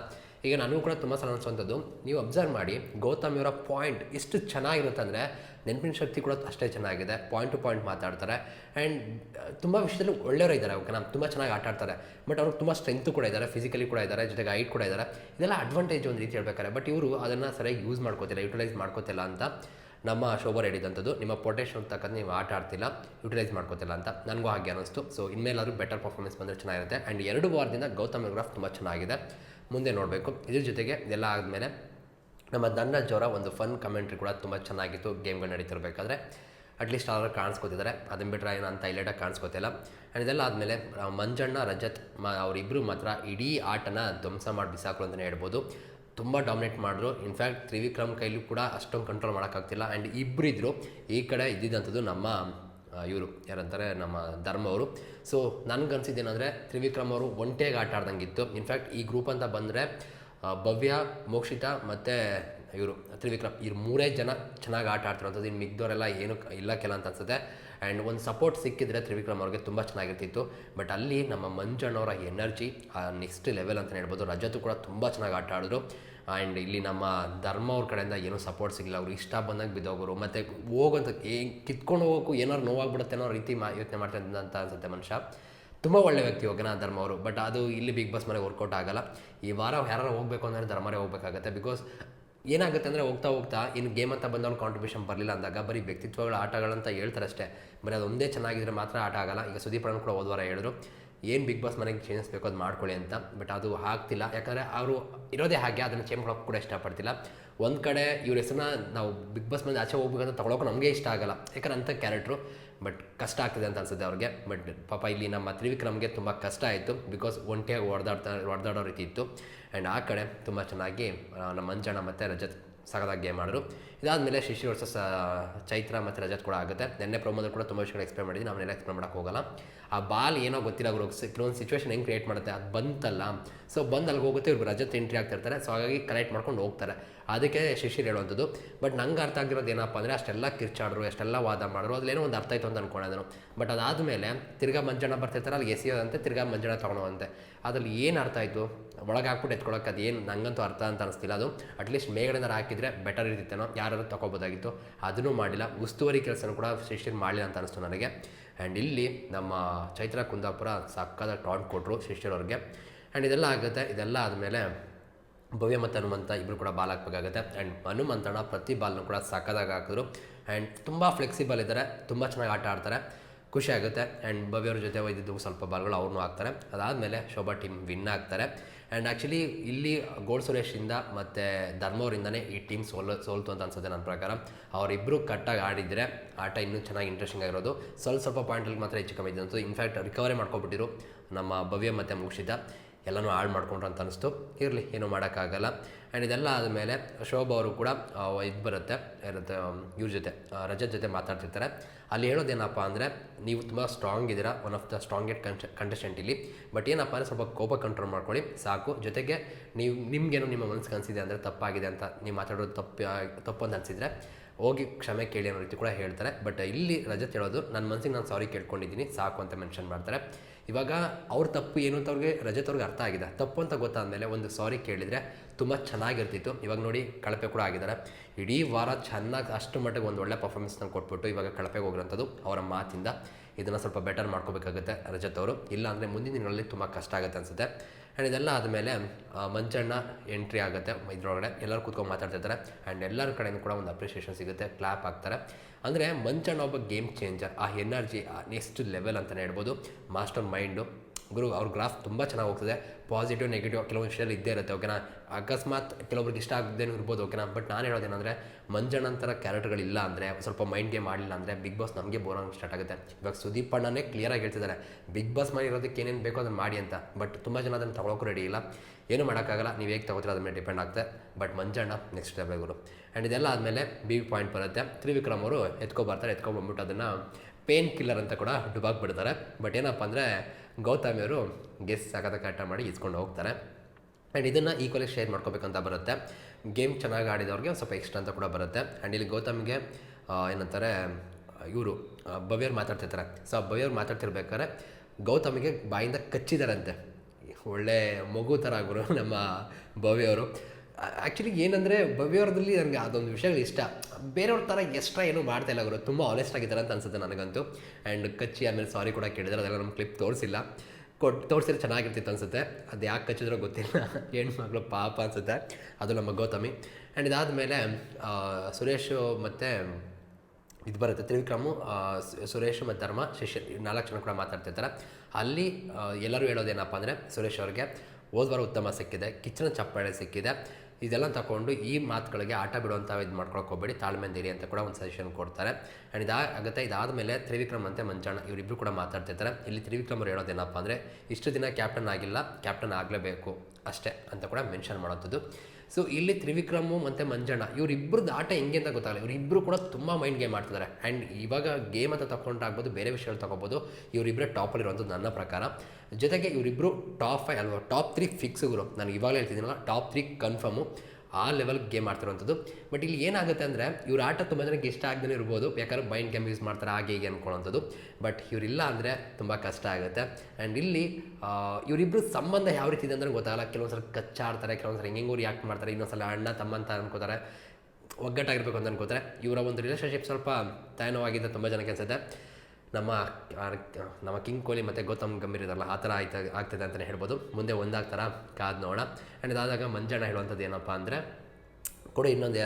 ಈಗ ನನಗೂ ಕೂಡ ತುಂಬ ಸಲ ಅನಿಸುವಂಥದ್ದು ನೀವು ಅಬ್ಸರ್ವ್ ಮಾಡಿ, ಗೌತಮ್ ಇವರ ಪಾಯಿಂಟ್ ಎಷ್ಟು ಚೆನ್ನಾಗಿರುತ್ತೆ ಅಂದರೆ ನೆನಪಿನ ಶಕ್ತಿ ಕೂಡ ಅಷ್ಟೇ ಚೆನ್ನಾಗಿದೆ. ಪಾಯಿಂಟ್ ಟು ಪಾಯಿಂಟ್ ಮಾತಾಡ್ತಾರೆ. ಆ್ಯಂಡ್ ತುಂಬ ವಿಷಯದಲ್ಲಿ ಒಳ್ಳೆಯವರು ಇದ್ದಾರೆ. ಓಕೆನಾ ತುಂಬ ಚೆನ್ನಾಗಿ ಆಟ ಆಡ್ತಾರೆ. ಬಟ್ ಅವ್ರಿಗೆ ತುಂಬ ಸ್ಟ್ರೆಂತು ಕೂಡ ಇದ್ದಾರೆ. ಫಿಸಿಕಲಿ ಕೂಡ ಇದ್ದಾರೆ. ಜೊತೆಗೆ ಹೈಟ್ ಕೂಡ ಇದ್ದಾರೆ. ಇದೆಲ್ಲ ಅಡ್ವಾಂಟೇಜ್ ಒಂದು ರೀತಿ ಹೇಳ್ಬೇಕಾದ್ರೆ ಬಟ್ ಇವರು ಅದನ್ನು ಸರಿಯಾಗಿ ಯೂಸ್ ಮಾಡ್ಕೋತಿಲ್ಲ ಯುಟಿಲೈಸ್ ಮಾಡ್ಕೋತಿಲ್ಲ ಅಂತ ನಮ್ಮ ಶೋಭರ್ ಹೇಳಿದಂಥದ್ದು. ನಿಮ್ಮ ಪೊಟೆನ್ಷಿಯಲ್ ಅಂತಕ್ಕಂಥ ನೀವು ಆಟ ಆಡ್ತಿಲ್ಲ ಯುಟಿಲೈಸ್ ಮಾಡ್ಕೋತಿಲ್ಲ ಅಂತ ನನಗೂ ಹಾಗೆ ಅನ್ನಿಸ್ತು ಸೊ ಇನ್ಮೇಲಾದರೂ ಬೆಟರ್ ಪರ್ಫಾರ್ಮೆನ್ಸ್ ಬಂದರೆ ಚೆನ್ನಾಗಿರುತ್ತೆ. ಆ್ಯಂಡ್ ಎರಡು ವಾರದಿಂದ ಗೌತಮ್ ಗ್ರಾಫ್ ತುಂಬ ಚೆನ್ನಾಗಿದೆ. ಮುಂದೆ ನೋಡಬೇಕು. ಇದ್ರ ಜೊತೆಗೆ ಇದೆಲ್ಲ ಆದಮೇಲೆ ನಮ್ಮ ಧನರಾಜ್ ಅವರ ಒಂದು ಫನ್ ಕಮೆಂಟ್ರಿ ಕೂಡ ತುಂಬ ಚೆನ್ನಾಗಿತ್ತು ಗೇಮ್ಗಳು ನಡೀತಿರ್ಬೇಕಾದ್ರೆ. ಅಟ್ಲೀಸ್ಟ್ ಅವರು ಕಾಣಿಸ್ಕೋತಿದ್ದಾರೆ ಅದನ್ನ ಬಿಟ್ಟರೆ ಏನು ಅಂತ ಹೈಲೈಟಾಗಿ ಕಾಣಿಸ್ಕೋತಿಲ್ಲ. ಆ್ಯಂಡ್ ಇದೆಲ್ಲ ಆದಮೇಲೆ ಮಂಜಣ್ಣ, ರಜತ್, ಮ ಅವರಿಬ್ಬರು ಮಾತ್ರ ಇಡೀ ಆಟನ ಧ್ವಂಸ ಮಾಡಿ ಬಿಸಾಕರು ಅಂತಲೇ ಹೇಳ್ಬೋದು. ತುಂಬ ಡಾಮಿನೇಟ್ ಮಾಡಿದ್ರು. ಇನ್ಫ್ಯಾಕ್ಟ್ ತ್ರಿವಿಕ್ರಮ್ ಕೈಲೂ ಕೂಡ ಅಷ್ಟೊಂದು ಕಂಟ್ರೋಲ್ ಮಾಡೋಕ್ಕಾಗ್ತಿಲ್ಲ. ಆ್ಯಂಡ್ ಇಬ್ಬರಿದ್ದರು ಈ ಕಡೆ ಇದ್ದಿದ್ದಂಥದ್ದು ನಮ್ಮ ಇವರು ಯಾರಂತಾರೆ? ನಮ್ಮ ಧರ್ಮ ಅವರು. ಸೊ ನನಗನ್ಸಿದ್ದೇನೆಂದರೆ, ತ್ರಿವಿಕ್ರಮ್ ಅವರು ಒಂಟೆಗೆ ಆಟ ಆಡ್ದಂಗಿತ್ತು. ಇನ್ಫ್ಯಾಕ್ಟ್ ಈ ಗ್ರೂಪ್ ಅಂತ ಬಂದರೆ ಭವ್ಯ, ಮೋಕ್ಷಿತ ಮತ್ತು ಇವರು, ತ್ರಿವಿಕ್ರಮ್, ಇವ್ರು ಮೂರೇ ಜನ ಚೆನ್ನಾಗಿ ಆಟ ಆಡ್ತಿರೋಂಥದ್ದು ಇನ್ನು ಮಿಗ್ದವರೆಲ್ಲ ಏನು ಇಲ್ಲ ಕೆಲ ಅಂತ ಅನ್ಸುತ್ತೆ. ಆ್ಯಂಡ್ ಒಂದು ಸಪೋರ್ಟ್ ಸಿಕ್ಕಿದ್ರೆ ತ್ರಿವಿಕ್ರಮ್ ಅವ್ರಿಗೆ ತುಂಬ ಚೆನ್ನಾಗಿರ್ತಿತ್ತು. ಬಟ್ ಅಲ್ಲಿ ನಮ್ಮ ಮಂಜಣ್ಣವರ ಎನರ್ಜಿ ಆ ನೆಕ್ಸ್ಟ್ ಲೆವೆಲ್ ಅಂತ ಹೇಳ್ಬೋದು, ರಜತು ಕೂಡ ತುಂಬ ಚೆನ್ನಾಗಿ ಆಟ ಆಡಿದ್ರು. ಆ್ಯಂಡ್ ಇಲ್ಲಿ ನಮ್ಮ ಧರ್ಮ ಅವ್ರ ಕಡೆಯಿಂದ ಏನೂ ಸಪೋರ್ಟ್ ಸಿಗಲಿಲ್ಲ. ಅವರು ಇಷ್ಟ ಬಂದಂಗೆ ಬಿದ್ದೋಗೋರು. ಮತ್ತು ಹೋಗಂತ ಏನು ಕಿತ್ಕೊಂಡು ಹೋಗೋಕ್ಕೂ ಏನಾದ್ರು ನೋವಾಗ್ಬಿಡುತ್ತೆ ಅನ್ನೋ ರೀತಿ ಮಾ, ಯೋಚನೆ ಮಾಡ್ತಾ ಅಂತ ಅನ್ಸುತ್ತೆ ಮನುಷ್ಯ. ತುಂಬ ಒಳ್ಳೆ ವ್ಯಕ್ತಿ ಹೋಗೋಣ ಧರ್ಮ ಅವರು. ಬಟ್ ಅದು ಇಲ್ಲಿ ಬಿಗ್ ಬಾಸ್ ಮನೆಗೆ ವರ್ಕೌಟ್ ಆಗಲ್ಲ. ಈ ವಾರ ಯಾರು ಹೋಗಬೇಕು ಅಂದರೆ ಧರ್ಮರೇ ಹೋಗಬೇಕಾಗತ್ತೆ. ಬಿಕಾಸ್ ಏನಾಗುತ್ತೆ ಅಂದರೆ ಹೋಗ್ತಾ ಹೋಗ್ತಾ ಇನ್ನು ಗೇಮ್ ಅಂತ ಬಂದವ್ರು ಕಾಂಟ್ರಿಬ್ಯೂಷನ್ ಬರಲಿಲ್ಲ ಅಂದಾಗ ಬರೀ ವ್ಯಕ್ತಿತ್ವಗಳ ಆಟಗಳಂತ ಹೇಳ್ತಾರೆ ಅಷ್ಟೇ. ಬರೀ ಅದೊಂದೇ ಚೆನ್ನಾಗಿದ್ರೆ ಮಾತ್ರ ಆಟ ಆಗಲ್ಲ. ಈಗ ಸುದೀಪ್ ಕೂಡ ಹೋದ್ವಾರ ಹೇಳಿದ್ರು. ಏನು ಬಿಗ್ ಬಾಸ್ ಮನೆಗೆ ಚೇಂಜಸ್ ಬೇಕು ಅದು ಮಾಡ್ಕೊಳ್ಳಿ ಅಂತ ಬಟ್ ಅದು ಆಗ್ತಿಲ್ಲ. ಯಾಕಂದರೆ ಅವರು ಇರೋದೇ ಹಾಗೆ, ಅದನ್ನು ಚೇಂಜ್ ಮಾಡೋಕೆ ಕೂಡ ಇಷ್ಟಪಡ್ತಿಲ್ಲ. ಒಂದು ಕಡೆ ಇವ್ರ ಹೆಸರನ್ನ ನಾವು ಬಿಗ್ ಬಾಸ್ ಮನೆ ಆಚೆ ಹೋಗ್ಬೇಕಂತ ತೊಗೊಳಕ್ಕೆ ನಮಗೆ ಇಷ್ಟ ಆಗಲ್ಲ. ಯಾಕಂದ್ರೆ ಅಂಥ ಕ್ಯಾರೆಕ್ಟ್ರು ಬಟ್ ಕಷ್ಟ ಆಗ್ತಿದೆ ಅಂತ ಅನ್ಸುತ್ತೆ ಅವ್ರಿಗೆ. ಬಟ್ ಪಾಪ ಇಲ್ಲಿ ನಮ್ಮ ತ್ರಿವಿಕ್ರಮ್ಗೆ ತುಂಬ ಕಷ್ಟ ಆಯಿತು ಬಿಕಾಸ್ ಒಂಟಿಯಾಗಿ ಹೊಡೆದಾಡ್ತಾ ಹೊಡೆದಾಡೋ ರೀತಿ ಇತ್ತು. ಆ್ಯಂಡ್ ಆ ಕಡೆ ತುಂಬ ಚೆನ್ನಾಗಿ ನಮ್ಮ ಮಂಜಣ್ಣ ಮತ್ತು ರಜತ್ ಸಗದಾಗಿ ಗೇಮ್ ಮಾಡಿದ್ರು. ಇದಾದಮೇಲೆ ಶಿಶಿ ವರ್ಸಸ್ ಚೈತ್ರ ಮತ್ತು ರಜತ್ ಕೂಡ ಆಗುತ್ತೆ. ನೆನ್ನೆ ಪ್ರೋಮೋದಲ್ಲಿ ಕೂಡ ತುಂಬ ವಿಷಯಗಳು ಎಕ್ಸ್ಪ್ಲೇನ್ ಮಾಡಿದ್ದೀನಿ ನಾವೆಲ್ಲ ಎಕ್ಸ್ಪ್ಲೇನ್ ಮಾಡೋಕ್ಕೆ ಹೋಗಲ್ಲ. ಆ ಬಾಲ್ ಏನೋ ಗೊತ್ತಿಲ್ಲ ಅವರು ಕೆಲವೊಂದು ಸಿಚುವೇಶನ್ ಹೆಂಗೆ ಕ್ರಿಯೇಟ್ ಮಾಡುತ್ತೆ, ಅದು ಬಂತಲ್ಲ. ಸೊ ಬಂದು ಅಲ್ಲಿಗೆ ಹೋಗುತ್ತೆ ಇವ್ರು ರಜತ್ ಎಂಟ್ರಿ ಆಗ್ತಿರ್ತಾರೆ ಸೊ ಹಾಗಾಗಿ ಕಲೆಕ್ಟ್ ಮಾಡ್ಕೊಂಡು ಹೋಗ್ತಾರೆ. ಅದಕ್ಕೆ ಶಿಶಿರ್ ಹೇಳುವಂಥದ್ದು. ಬಟ್ ನಂಗೆ ಅರ್ಥ ಆಗಿರೋದು ಏನಪ್ಪ ಅಂದರೆ ಅಷ್ಟೆಲ್ಲ ಕಿರ್ಚಾಡ್ರು ಅಷ್ಟೆಲ್ಲ ವಾದ ಮಾಡಿದ್ರು ಅದ್ರೇನೋ ಒಂದು ಅರ್ಥ ಆಯಿತು ಅಂತ ಅನ್ಕೊಂಡಿದ್ರು ಬಟ್ ಅದಾದಮೇಲೆ ತಿರ್ಗಾ ಮಂಜಣ್ಣ ಬರ್ತಿರ್ತಾರೆ, ಅಲ್ಲಿ ಎಸೆಯೋದಂತೆ ತಿರ್ಗಾ ಮಂಜಣ್ಣ ತೊಗೊಳೋವಂತೆ ಅದ್ರಲ್ಲಿ ಏನು ಅರ್ಥ ಆಯಿತು? ಒಳಗೆ ಹಾಕ್ಬಿಟ್ಟು ಎತ್ಕೊಳ್ಳೋಕೆ ಅದು ಏನು ನಂಗಂತೂ ಅರ್ಥ ಅಂತ ಅನಿಸ್ತಿಲ್ಲ ಅದು. ಅಟ್ಲೀಸ್ಟ್ ಮೇಗಡೆನಾರು ಹಾಕಿದರೆ ಬೆಟರ್ ಇರ್ತಿತ್ತೇನೋ ಯಾರು ತೊಗೋಬೋದಾಗಿತ್ತು. ಅದನ್ನೂ ಮಾಡಿಲ್ಲ. ಉಸ್ತುವಾರಿ ಕೆಲಸನೂ ಕೂಡ ಶಿಶಿರ್ ಮಾಡಿಲ್ಲ ಅಂತ ಅನಿಸ್ತು ನನಗೆ. ಆ್ಯಂಡ್ ಇಲ್ಲಿ ನಮ್ಮ ಚೈತ್ರ ಕುಂದಾಪುರ ಸಕ್ಕದ ಟಾಟ್ ಕೊಟ್ಟರು ಶಿಷ್ಯರವ್ರಿಗೆ ಆ್ಯಂಡ್ ಇದೆಲ್ಲ ಆಗುತ್ತೆ. ಇದೆಲ್ಲ ಆದಮೇಲೆ ಭವ್ಯ ಮತ್ತು ಹನುಮಂತ ಇಬ್ಬರು ಕೂಡ ಬಾಲ್ ಹಾಕಬೇಕಾಗುತ್ತೆ. ಆ್ಯಂಡ್ ಹನುಮಂತಣ್ಣ ಪ್ರತಿ ಬಾಲ್ನು ಕೂಡ ಸಕ್ಕದಾಗಿ ಹಾಕಿದ್ರು. ಆ್ಯಂಡ್ ತುಂಬ ಫ್ಲೆಕ್ಸಿಬಲ್ ಇದ್ದಾರೆ ತುಂಬ ಚೆನ್ನಾಗಿ ಆಟ ಆಡ್ತಾರೆ. ಖುಷಿ ಆಗುತ್ತೆ. ಆ್ಯಂಡ್ ಭವ್ಯವ್ರ ಜೊತೆ ಒಯ್ದಿದ್ದು ಸ್ವಲ್ಪ ಬಾಲ್ಗಳು ಅವ್ರನ್ನೂ ಹಾಕ್ತಾರೆ. ಅದಾದಮೇಲೆ ಶೋಭಾ ಟೀಮ್ ವಿನ್ ಆಗ್ತಾರೆ. ಆ್ಯಂಡ್ ಆ್ಯಕ್ಚುಲಿ ಇಲ್ಲಿ ಗೋಲ್ಡ್ ಸುರೇಶಿಂದ ಮತ್ತು ಧರ್ಮವರಿಂದನೇ ಈ ಟೀಮ್ ಸೋಲ್, ಸೋಲ್ತು ಅಂತ ಅನ್ಸುತ್ತೆ ನನ್ನ ಪ್ರಕಾರ. ಅವರಿಬ್ಬರು ಕಟ್ಟಾಗಿ ಆಡಿದರೆ ಆಟ ಇನ್ನೂ ಚೆನ್ನಾಗಿ ಇಂಟ್ರೆಸ್ಟಿಂಗ್ ಆಗಿರೋದು. ಸ್ವಲ್ಪ ಸ್ವಲ್ಪ ಪಾಯಿಂಟಲ್ಲಿ ಮಾತ್ರ ಹೆಚ್ಚು ಕಮ್ಮಿ ಇದ್ದಂತು ಇನ್ಫ್ಯಾಕ್ಟ್ ರಿಕವರಿ ಮಾಡ್ಕೊಬಿಟ್ಟಿರು ನಮ್ಮ ಭವ್ಯ ಮತ್ತು ಮುಗಿಸಿದ ಎಲ್ಲನೂ ಹಾಳು ಮಾಡ್ಕೊಂಡ್ರು ಅಂತ ಅನಿಸ್ತು. ಇರಲಿ, ಏನೂ ಮಾಡೋಕ್ಕಾಗಲ್ಲ. ಆ್ಯಂಡ್ ಇದೆಲ್ಲ ಆದಮೇಲೆ ಶೋಭಾ ಅವರು ಕೂಡ ಇದು ಬರುತ್ತೆ, ಇರುತ್ತೆ ಇವ್ರ ಜೊತೆ ರಜತ್ ಜೊತೆ ಮಾತಾಡ್ತಿರ್ತಾರೆ. ಅಲ್ಲಿ ಹೇಳೋದೇನಪ್ಪ ಅಂದರೆ, ನೀವು ತುಂಬ ಸ್ಟ್ರಾಂಗ್ ಇದ್ದೀರಾ ಒನ್ ಆಫ್ ದ ಸ್ಟ್ರಾಂಗೆಸ್ಟ್ ಕಂಟ ಕಂಟೆಸ್ಟೆಂಟ್ ಇಲ್ಲಿ. ಬಟ್ ಏನಪ್ಪ ಅಂದರೆ, ಸ್ವಲ್ಪ ಕೋಪ ಕಂಟ್ರೋಲ್ ಮಾಡ್ಕೊಳ್ಳಿ, ಸಾಕು. ಜೊತೆಗೆ ನೀವು, ನಿಮಗೇನು ನಿಮ್ಮ ಮನಸ್ಸಿಗೆ ಅನಿಸಿದೆ ಅಂದರೆ ತಪ್ಪಾಗಿದೆ ಅಂತ ನೀವು ಮಾತಾಡೋದು ತಪ್ಪು ತಪ್ಪು ಅಂತ ಅನಿಸಿದರೆ, ಹೋಗಿ ಕ್ಷಮೆ ಕೇಳಿ ಅನ್ನೋ ರೀತಿ ಕೂಡ ಹೇಳ್ತಾರೆ. ಬಟ್ ಇಲ್ಲಿ ರಜತ್ ಹೇಳೋದು ನನ್ನ ಮನಸ್ಸಿಗೆ ನಾನು ಸಾರಿ ಕೇಳ್ಕೊಂಡಿದ್ದೀನಿ, ಸಾಕು ಅಂತ ಮೆನ್ಷನ್ ಮಾಡ್ತಾರೆ. ಇವಾಗ ಅವ್ರ ತಪ್ಪು ಏನು ಅಂತ ಅವ್ರಿಗೆ ರಜತ್ ಅವ್ರಿಗೆ ಅರ್ಥ ಆಗಿದೆ. ತಪ್ಪು ಅಂತ ಗೊತ್ತಾದಮೇಲೆ ಒಂದು ಸಾರಿ ಕೇಳಿದರೆ ತುಂಬ ಚೆನ್ನಾಗಿರ್ತಿತ್ತು. ಇವಾಗ ನೋಡಿ ಕಳಪೆ ಕೂಡ ಆಗಿದ್ದಾರೆ. ಇಡೀ ವಾರ ಚೆನ್ನಾಗಿ ಅಷ್ಟು ಮಟ್ಟಿಗೆ ಒಂದು ಒಳ್ಳೆ ಪರ್ಫಾರ್ಮೆನ್ಸ್ನ ಕೊಟ್ಬಿಟ್ಟು ಇವಾಗ ಕಳಪೆಗೆ ಹೋಗಿರೋಂಥದ್ದು ಅವರ ಮಾತಿಂದ. ಇದನ್ನು ಸ್ವಲ್ಪ ಬೆಟರ್ ಮಾಡ್ಕೋಬೇಕಾಗುತ್ತೆ ರಜತ್ ಅವರು. ಇಲ್ಲಾಂದರೆ ಮುಂದಿನ ದಿನಗಳಲ್ಲಿ ತುಂಬ ಕಷ್ಟ ಆಗುತ್ತೆ ಅನಿಸುತ್ತೆ. ಆ್ಯಂಡ್ ಇದೆಲ್ಲ ಆದಮೇಲೆ ಮಂಚಣ್ಣ ಎಂಟ್ರಿ ಆಗುತ್ತೆ ಇದರೊಳಗಡೆ. ಎಲ್ಲರೂ ಕೂತ್ಕೊಂಡು ಮಾತಾಡ್ತಿರ್ತಾರೆ ಆ್ಯಂಡ್ ಎಲ್ಲರ ಕಡೆಯಿಂದ ಕೂಡ ಒಂದು ಅಪ್ರಿಷಿಯೇಷನ್ ಸಿಗುತ್ತೆ ಕ್ಲಾಪ್ ಆಗ್ತಾರೆ. ಅಂದರೆ ಮಂಚಣ್ಣ ಒಬ್ಬ ಗೇಮ್ ಚೇಂಜರ್ ಆ ಎನರ್ಜಿ ನೆಕ್ಸ್ಟ್ ಲೆವೆಲ್ ಅಂತಲೇ ಹೇಳ್ಬೋದು. ಮಾಸ್ಟರ್ ಮೈಂಡು ಗುರು, ಅವ್ರ ಗ್ರಾಫ್ ತುಂಬ ಚೆನ್ನಾಗಿ ಹೋಗ್ತದೆ. ಪಾಸಿಟಿವ್ ನೆಗೆಟಿವ್ ಕೆಲವೊಂದು ವಿಷಯದಲ್ಲಿ ಇದ್ದೇ ಇರುತ್ತೆ ಓಕೆನಾ ಅಕಸ್ಮಾತ್ ಕೆಲವೊಬ್ರಿಗೆ ಇಷ್ಟ ಆಗದೇನೂ ಇರ್ಬೋದು ಓಕೆನಾ ಬಟ್ ನಾನು ಹೇಳೋದೇನೆಂದರೆ ಥರ ಕ್ಯಾರೆಕ್ಟರ್ಗಳಿಲ್ಲ ಅಂದರೆ ಸ್ವಲ್ಪ ಮೈಂಡ್ ಗೇಮ್ ಮಾಡಲಿಲ್ಲ ಅಂದರೆ ಬಿಗ್ ಬಾಸ್ ನಮಗೆ ಬೋರ್ ಆಗಿ ಸ್ಟಾರ್ಟ್ ಆಗುತ್ತೆ. ಇವಾಗ ಸುದೀಪ್ ಅಣ್ಣನೇ ಕ್ಲಿಯರಾಗಿ ಹೇಳ್ತಿದ್ದಾರೆ ಬಿಗ್ ಬಾಸ್ ಮಾಡಿ ಇರೋದಕ್ಕೆ ಏನೇನು ಬೇಕೋ ಅದನ್ನು ಮಾಡಿ ಅಂತ. ಬಟ್ ತುಂಬ ಜನ ಅದನ್ನು ತಗೊಳಕ್ಕೂ ರೆಡಿ ಇಲ್ಲ. ಏನು ಮಾಡೋಕ್ಕಾಗಲ್ಲ, ನೀವು ಹೇಗೆ ತಗೋತೀರ ಅದ್ರ ಮೇಲೆ ಡಿಪೆಂಡ್ ಆಗುತ್ತೆ ಬಟ್ ಮಂಜಣ್ಣ ನೆಕ್ಸ್ಟ್ ಲೆವೆಲ್ ಗುರು. ಆ್ಯಂಡ್ ಇದೆಲ್ಲ ಆದಮೇಲೆ ಬಿ ಪಾಯಿಂಟ್ ಬರುತ್ತೆ. ತ್ರಿವಿಕ್ರಮ್ ಅವರು ಎತ್ಕೊ ಬರ್ತಾರೆ, ಎತ್ಕೊ ಬಂದ್ಬಿಟ್ಟು ಅದನ್ನು ಪೇನ್ ಕಿಲ್ಲರ್ ಅಂತ ಕೂಡ ಡುಬಾಕ್ ಬಿಡ್ತಾರೆ. ಬಟ್ ಏನಪ್ಪ ಅಂದರೆ ಗೌತಮಿ ಅವರು ಗೆಸ್ ಸಾಕದ ಕಟ್ಟ ಮಾಡಿ ಇಸ್ಕೊಂಡು ಹೋಗ್ತಾರೆ. ಆ್ಯಂಡ್ ಇದನ್ನು ಈಕ್ವಲಿ ಶೇರ್ ಮಾಡ್ಕೋಬೇಕಂತ ಬರುತ್ತೆ. ಗೇಮ್ ಚೆನ್ನಾಗಿ ಆಡಿದವ್ರಿಗೆ ಸ್ವಲ್ಪ ಎಕ್ಸ್ಟ್ರಾ ಅಂತ ಕೂಡ ಬರುತ್ತೆ. ಆ್ಯಂಡ್ ಇಲ್ಲಿ ಗೌತಮ್ಗೆ ಏನಂತಾರೆ, ಇವರು ಭವ್ಯರು ಮಾತಾಡ್ತಿರ್ತಾರೆ. ಸೊ ಆ ಭವ್ಯರು ಮಾತಾಡ್ತಿರ್ಬೇಕಾದ್ರೆ ಗೌತಮಿಗೆ ಬಾಯಿಂದ ಕಚ್ಚಿದಾರಂತೆ. ಒಳ್ಳೆ ಮಗು ಥರ ಗುರು ನಮ್ಮ ಭವ್ಯವರು ಆ್ಯಕ್ಚುಲಿ ಏನಂದರೆ, ಭವ್ಯವರದಲ್ಲಿ ನನಗೆ ಅದೊಂದು ವಿಷಯಗಳು ಇಷ್ಟ. ಬೇರೆಯವ್ರ ಥರ ಎಕ್ಸ್ಟ್ರಾ ಏನೂ ಮಾಡ್ತಾ ಇಲ್ಲ ಅವರು ತುಂಬ ಆನೆಸ್ಟ್ ಆಗಿದ್ದಾರೆ ಅಂತ ಅನ್ಸುತ್ತೆ ನನಗಂತೂ. ಆ್ಯಂಡ್ ಕಚ್ಚಿ ಆಮೇಲೆ ಸಾರಿ ಕೂಡ ಕೇಳಿದ್ರೆ ಅದೆಲ್ಲ ನಮ್ಮ ಕ್ಲಿಪ್ ತೋರಿಸಿಲ್ಲ. ಕೊಟ್ಟು ತೋರಿಸಿದ್ರೆ ಚೆನ್ನಾಗಿರ್ತಿತ್ತು ಅನ್ಸುತ್ತೆ. ಅದು ಯಾಕೆ ಕಚ್ಚಿದ್ರೋ ಗೊತ್ತಿಲ್ಲ. ಹೆಣ್ಮಕ್ಳು ಪಾಪ ಅನ್ಸುತ್ತೆ. ಅದು ನಮ್ಮ ಗೌತಮಿ. ಆ್ಯಂಡ್ ಇದಾದಮೇಲೆ ಸುರೇಶ್ ಮತ್ತು ಇದು ಬರುತ್ತೆ, ತ್ರಿವಿಕ್ರಮು ಸುರೇಶ್ ಮತ್ತು ಧರ್ಮ, ಶಿಷ್ಯ ನಾಲ್ಕು ಜನ ಕೂಡ ಮಾತಾಡ್ತಿರ್ತಾರೆ ಅಲ್ಲಿ ಎಲ್ಲರೂ ಹೇಳೋದೇನಪ್ಪ ಅಂದರೆ ಸುರೇಶ್ ಅವ್ರಿಗೆ ಓದ್ವಾರ ಉತ್ತಮ ಸಿಕ್ಕಿದೆ, ಕಿಚ್ಚನ ಚಪ್ಪಾಳೆ ಸಿಕ್ಕಿದೆ. ಇದೆಲ್ಲ ತಗೊಂಡು ಈ ಮಾತುಗಳಿಗೆ ಆಟ ಬಿಡುವಂಥ ಇದು ಮಾಡ್ಕೊಳಕ್ಕೆ ಹೋಗಬೇಡಿ. ತಾಳ್ಮೆಂದಿರಿ ಅಂತ ಕೂಡ ಒಂದು ಸಜೆಷನ್ ಕೊಡ್ತಾರೆ. ಆ್ಯಂಡ್ ಇದಾ ಆಗುತ್ತೆ, ಇದಾದಮೇಲೆ ತ್ರಿವಿಕ್ರಮ್ ಅಂತೆ ಮಂಚಾಣ ಇವರಿಬ್ಬರು ಕೂಡ ಮಾತಾಡ್ತಿರ್ತಾರೆ. ಇಲ್ಲಿ ತ್ರಿವಿಕ್ರಮ್ ಅವರು ಹೇಳೋದೇನಪ್ಪ ಅಂದರೆ, ಇಷ್ಟು ದಿನ ಕ್ಯಾಪ್ಟನ್ ಆಗಿಲ್ಲ ಕ್ಯಾಪ್ಟನ್ ಆಗಲೇಬೇಕು ಅಷ್ಟೇ ಅಂತ ಕೂಡ ಮೆನ್ಷನ್ ಮಾಡೋಂಥದ್ದು. ಸೊ ಇಲ್ಲಿ ತ್ರಿವಿಕ್ರಮು ಮತ್ತು ಮಂಜಣ್ಣ ಇವರಿಬ್ಬರದ್ದು ಆಟ ಹೆಂಗೆ ಅಂತ ಗೊತ್ತಾಗಲ್ಲ ಇವರಿಬ್ಬರು ಕೂಡ ತುಂಬ ಮೈಂಡ್ ಗೇಮ್ ಮಾಡ್ತಿದ್ದಾರೆ ಆ್ಯಂಡ್ ಇವಾಗ ಗೇಮ್ ಅಂತ ತಗೊಂಡಾಗ್ಬೋದು ಬೇರೆ ವಿಷಯಗಳು ತಗೋಬೋದು. ಇವರಿಬ್ಬರೇ ಟಾಪಲ್ಲಿರುವಂಥದ್ದು ನನ್ನ ಪ್ರಕಾರ. ಜೊತೆಗೆ ಇವರಿಬ್ಬರು ಟಾಪ್ ಫೈ ಅಲ್ವಾ ಟಾಪ್ ತ್ರೀ ಫಿಕ್ಸ್ಗಳು ನಾನು ಇವಾಗಲೇ ಹೇಳ್ತಿದ್ದೀನಲ್ಲ ಟಾಪ್ ತ್ರೀ ಕನ್ಫರ್ಮು ಆ ಲೆವೆಲ್ಗೆ ಗೇಮ್ ಆಡ್ತಿರುವಂಥದ್ದು. ಬಟ್ ಇಲ್ಲಿ ಏನಾಗುತ್ತೆ ಅಂದರೆ ಇವ್ರ ಆಟ ತುಂಬ ಜನಕ್ಕೆ ಇಷ್ಟ ಆಗದೇ ಇರ್ಬೋದು. ಯಾಕಂದ್ರೆ ಮೈಂಡ್ ಗೇಮ್ ಯೂಸ್ ಮಾಡ್ತಾರೆ ಹಾಗೆ ಹೀಗೆ ಅಂದ್ಕೊಳ್ಳೋಂಥದ್ದು ಬಟ್ ಇವರಿಲ್ಲ ಅಂದರೆ ತುಂಬ ಕಷ್ಟ ಆಗುತ್ತೆ. ಆ್ಯಂಡ್ ಇಲ್ಲಿ ಆ, ಇವರಿಬ್ರು ಸಂಬಂಧ ಯಾವ ರೀತಿ ಇದೆ ಅಂದರೆ ಗೊತ್ತಾಗಲ್ಲ. ಕೆಲವೊಂದ್ಸಲ ಕಚ್ಚಾಡ್ತಾರೆ ಕೆಲವೊಂದ್ಸಲ ಹೆಂಗೆಂಗೂ ರಿಯಾಕ್ಟ್ ಮಾಡ್ತಾರೆ ಇನ್ನೊಂದ್ಸಲ ಅಣ್ಣ ತಮ್ಮ ಅಂತ ಅಂದ್ಕೋತಾರೆ ಒಗ್ಗಟ್ಟಾಗಿರ್ಬೇಕು ಅಂತ ಅನ್ಕೋತಾರೆ. ಇವರ ಒಂದು ರಿಲೇಷನ್ಶಿಪ್ ಸ್ವಲ್ಪ ತಯನವಾಗಿದೆ ತುಂಬ ಜನಕ್ಕೆ ಅನ್ಸುತ್ತೆ. ನಮ್ಮ ನಮ್ಮ ಕಿಂಗ್ ಕೊಹ್ಲಿ ಮತ್ತು ಗೌತಮ್ ಗಂಭೀರ್ ಇದಾರಲ್ಲ ಆ ಥರ ಆಯ್ತಾ ಆಗ್ತದೆ ಅಂತಲೇ ಹೇಳ್ಬೋದು. ಮುಂದೆ ಒಂದಾಗ್ತಾರ ಕಾದು ನೋಡೋಣ. ಆ್ಯಂಡ್ ಇದಾದಾಗ ಮಂಜಣ್ಣ ಹೇಳುವಂಥದ್ದು ಏನಪ್ಪ ಅಂದರೆ, ಕೂಡ ಇನ್ನೊಂದು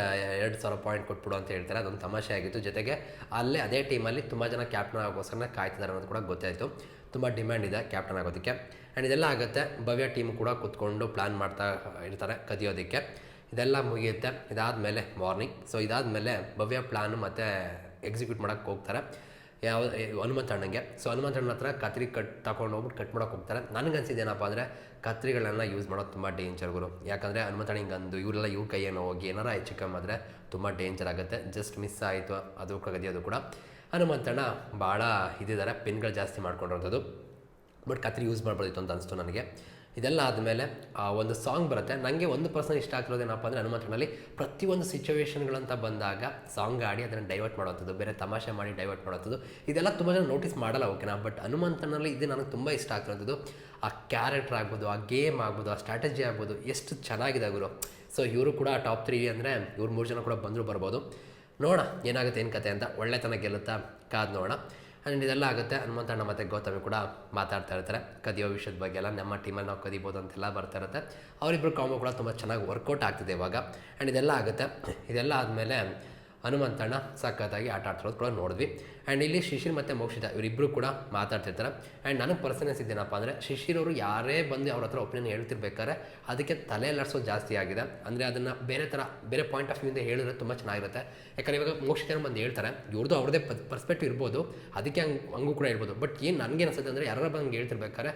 ಎರಡು ಸಾವಿರ ಪಾಯಿಂಟ್ ಕೊಟ್ಬಿಡು ಅಂತ ಹೇಳ್ತಾರೆ. ಅದೊಂದು ತಮಾಷೆ ಆಗಿತ್ತು. ಜೊತೆಗೆ ಅಲ್ಲೇ ಅದೇ ಟೀಮಲ್ಲಿ ತುಂಬ ಜನ ಕ್ಯಾಪ್ಟನ್ ಆಗೋಸ್ಕರ ಕಾಯ್ತಿದ್ದಾರೆ ಅನ್ನೋದು ಕೂಡ ಗೊತ್ತಾಯಿತು. ತುಂಬ ಡಿಮ್ಯಾಂಡ್ ಇದೆ ಕ್ಯಾಪ್ಟನ್ ಆಗೋದಕ್ಕೆ. ಆ್ಯಂಡ್ ಇದೆಲ್ಲ ಆಗುತ್ತೆ. ಭವ್ಯ ಟೀಮ್ ಕೂಡ ಕೂತ್ಕೊಂಡು ಪ್ಲ್ಯಾನ್ ಮಾಡ್ತಾ ಇರ್ತಾರೆ ಕದಿಯೋದಕ್ಕೆ. ಇದೆಲ್ಲ ಮುಗಿಯುತ್ತೆ. ಇದಾದಮೇಲೆ ಮಾರ್ನಿಂಗ್ ಸೊ ಇದಾದಮೇಲೆ ಭವ್ಯ ಪ್ಲ್ಯಾನು ಮತ್ತು ಎಕ್ಸಿಕ್ಯೂಟ್ ಮಾಡೋಕ್ಕೆ ಹೋಗ್ತಾರೆ. ಯಾವ ಹನುಮಂತ ಅಣ್ಣಂಗೆ. ಸೊ ಹನುಮಂತ ಅಣ್ಣನ ಹತ್ರ ಕತ್ರಿ ಕಟ್, ತಗೊಂಡು ಹೋಗ್ಬಿಟ್ಟು ಕಟ್ ಮಾಡೋಕೆ ಹೋಗ್ತಾರೆ. ನನಗೆ ಏನಪ್ಪ ಅಂದರೆ ಕತ್ರಿಗಳನ್ನ ಯೂಸ್ ಮಾಡೋದು ತುಂಬ ಡೇಂಜರ್ ಗುರು. ಯಾಕಂದರೆ ಹನುಮಂತ ಅಂದು ಇವರೆಲ್ಲ ಇವ್ರ ಕೈಯನ್ನು ಹೋಗಿ ಏನಾರ ಹೆಚ್ಚು ಕಮ್ಮಿ ಆದರೆ ತುಂಬ ಡೇಂಜರ್ ಆಗುತ್ತೆ. ಜಸ್ಟ್ ಮಿಸ್ ಆಯಿತು, ಅದು ಕಗದಿ ಅದು ಕೂಡ. ಹನುಮಂತಣ್ಣ ಭಾಳ ಇದಿದ್ದಾರೆ ಪೆನ್ಗಳು ಜಾಸ್ತಿ ಮಾಡ್ಕೊಂಡಿರೋಂಥದ್ದು. ಬಟ್ ಕತ್ರಿ ಯೂಸ್ ಮಾಡ್ಬೋದಿತ್ತು ಅಂತ ಅನಿಸ್ತು ನನಗೆ. ಇದೆಲ್ಲ ಆದಮೇಲೆ, ಆ, ಒಂದು ಸಾಂಗ್ ಬರುತ್ತೆ. ನನಗೆ ಒಂದು ಪರ್ಸನ್ ಇಷ್ಟ ಆಗ್ತಿರೋದೇನಪ್ಪ ಅಂದರೆ ಹನುಮಂತನಲ್ಲಿ ಪ್ರತಿಯೊಂದು ಸಿಚುವೇಶನ್ಗಳಂತ ಬಂದಾಗ ಸಾಂಗ್ ಆಡಿ ಅದನ್ನು ಡೈವರ್ಟ್ ಮಾಡೋಂಥದ್ದು ಬೇರೆ ತಮಾಷೆ ಮಾಡಿ ಡೈವರ್ಟ್ ಮಾಡೋಂಥದ್ದು ಇದೆಲ್ಲ ತುಂಬ ಜನ ನೋಟಿಸ್ ಮಾಡಲ್ಲ ಓಕೆನಾ ಬಟ್ ಹನುಮಂತನಲ್ಲಿ ಇದು ನನಗೆ ತುಂಬ ಇಷ್ಟ ಆಗ್ತಿರೋಂಥದ್ದು ಆ ಕ್ಯಾರೆಕ್ಟರ್ ಆಗ್ಬೋದು, ಆ ಗೇಮ್ ಆಗ್ಬೋದು, ಆ ಸ್ಟ್ರಾಟಜಿ ಆಗ್ಬೋದು, ಎಷ್ಟು ಚೆನ್ನಾಗಿದೆ ಗುರು. ಸೊ ಇವರು ಕೂಡ ಟಾಪ್ ತ್ರೀ ಅಂದರೆ ಇವ್ರು ಮೂರು ಜನ ಕೂಡ ಬಂದರೂ ಬರ್ಬೋದು. ನೋಡೋಣ, ಏನಾಗುತ್ತೆ, ಏನು ಕತೆ ಅಂತ. ಒಳ್ಳೆತನ ಗೆಲ್ಲುತ್ತಾ? ಕಾದು ನೋಡೋಣ. ಆ್ಯಂಡ್ ಇದೆಲ್ಲ ಆಗುತ್ತೆ ಹನುಮಂತಣ್ಣ ಮತ್ತು ಗೌತಮಿ ಕೂಡ ಮಾತಾಡ್ತಾ ಇರ್ತಾರೆ. ಕದಿಯೋ ವಿಷಯದ ಬಗ್ಗೆ ಎಲ್ಲ ನಮ್ಮ ಟೀಮಲ್ಲಿ ನಾವು ಕದಿಬೋದು ಅಂತೆಲ್ಲ ಬರ್ತಾ ಇರುತ್ತೆ. ಅವರಿಬ್ಬರು ಕಾಂಬೋ ಕೂಡ ತುಂಬ ಚೆನ್ನಾಗಿ ವರ್ಕೌಟ್ ಆಗ್ತಿದೆ ಇವಾಗ. ಆ್ಯಂಡ್ ಇದೆಲ್ಲ ಆಗುತ್ತೆ. ಇದೆಲ್ಲ ಆದಮೇಲೆ ಹನುಮಂತಣ್ಣ ಸಖತ್ತಾಗಿ ಆಟ ಆಡ್ತಿರೋದು ಕೂಡ ನೋಡಿದ್ವಿ. ಆ್ಯಂಡ್ ಇಲ್ಲಿ ಶಿಶಿರ್ ಮತ್ತು ಮೋಕ್ಷಿತ ಇವರಿಬ್ಬರು ಕೂಡ ಮಾತಾಡ್ತಿರ್ತಾರೆ. ಆ್ಯಂಡ್ ನನಗೆ ಪರ್ಸನೆನ್ಸ್ ಇದೇನಪ್ಪ ಅಂದರೆ, ಶಿಶಿರ್ ಅವರು ಯಾರೇ ಬಂದು ಅವ್ರ ಹತ್ರ ಒಪಿನಿಯನ್ ಹೇಳ್ತಿರ್ಬೇಕಾದ್ರೆ, ಅದಕ್ಕೆ ತಲೆ ಎಲ್ಲರ್ಸೋದು ಜಾಸ್ತಿ ಆಗಿದೆ. ಅಂದರೆ ಅದನ್ನು ಬೇರೆ ಥರ ಬೇರೆ ಪಾಯಿಂಟ್ ಆಫ್ ವ್ಯೂಯಿಂದ ಹೇಳಿದ್ರೆ ತುಂಬ ಚೆನ್ನಾಗಿರುತ್ತೆ. ಯಾಕಂದರೆ ಇವಾಗ ಮೋಕ್ಷಿತನ ಬಂದು ಹೇಳ್ತಾರೆ ಇವ್ರದ್ದು ಅವ್ರದ್ದೇ ಪರ್ಸ್ಪೆಕ್ಟಿವ್ ಇರ್ಬೋದು, ಅದಕ್ಕೆ ಹಂಗೆ, ಹಂಗೂ ಕೂಡ ಹೇಳ್ಬೋದು. ಬಟ್ ಏನು ನನಗೆ ಅನಿಸುತ್ತೆ ಅಂದರೆ ಯಾರು ಬಂದು ಹೇಳ್ತಿರ್ಬೇಕಾದ್ರೆ,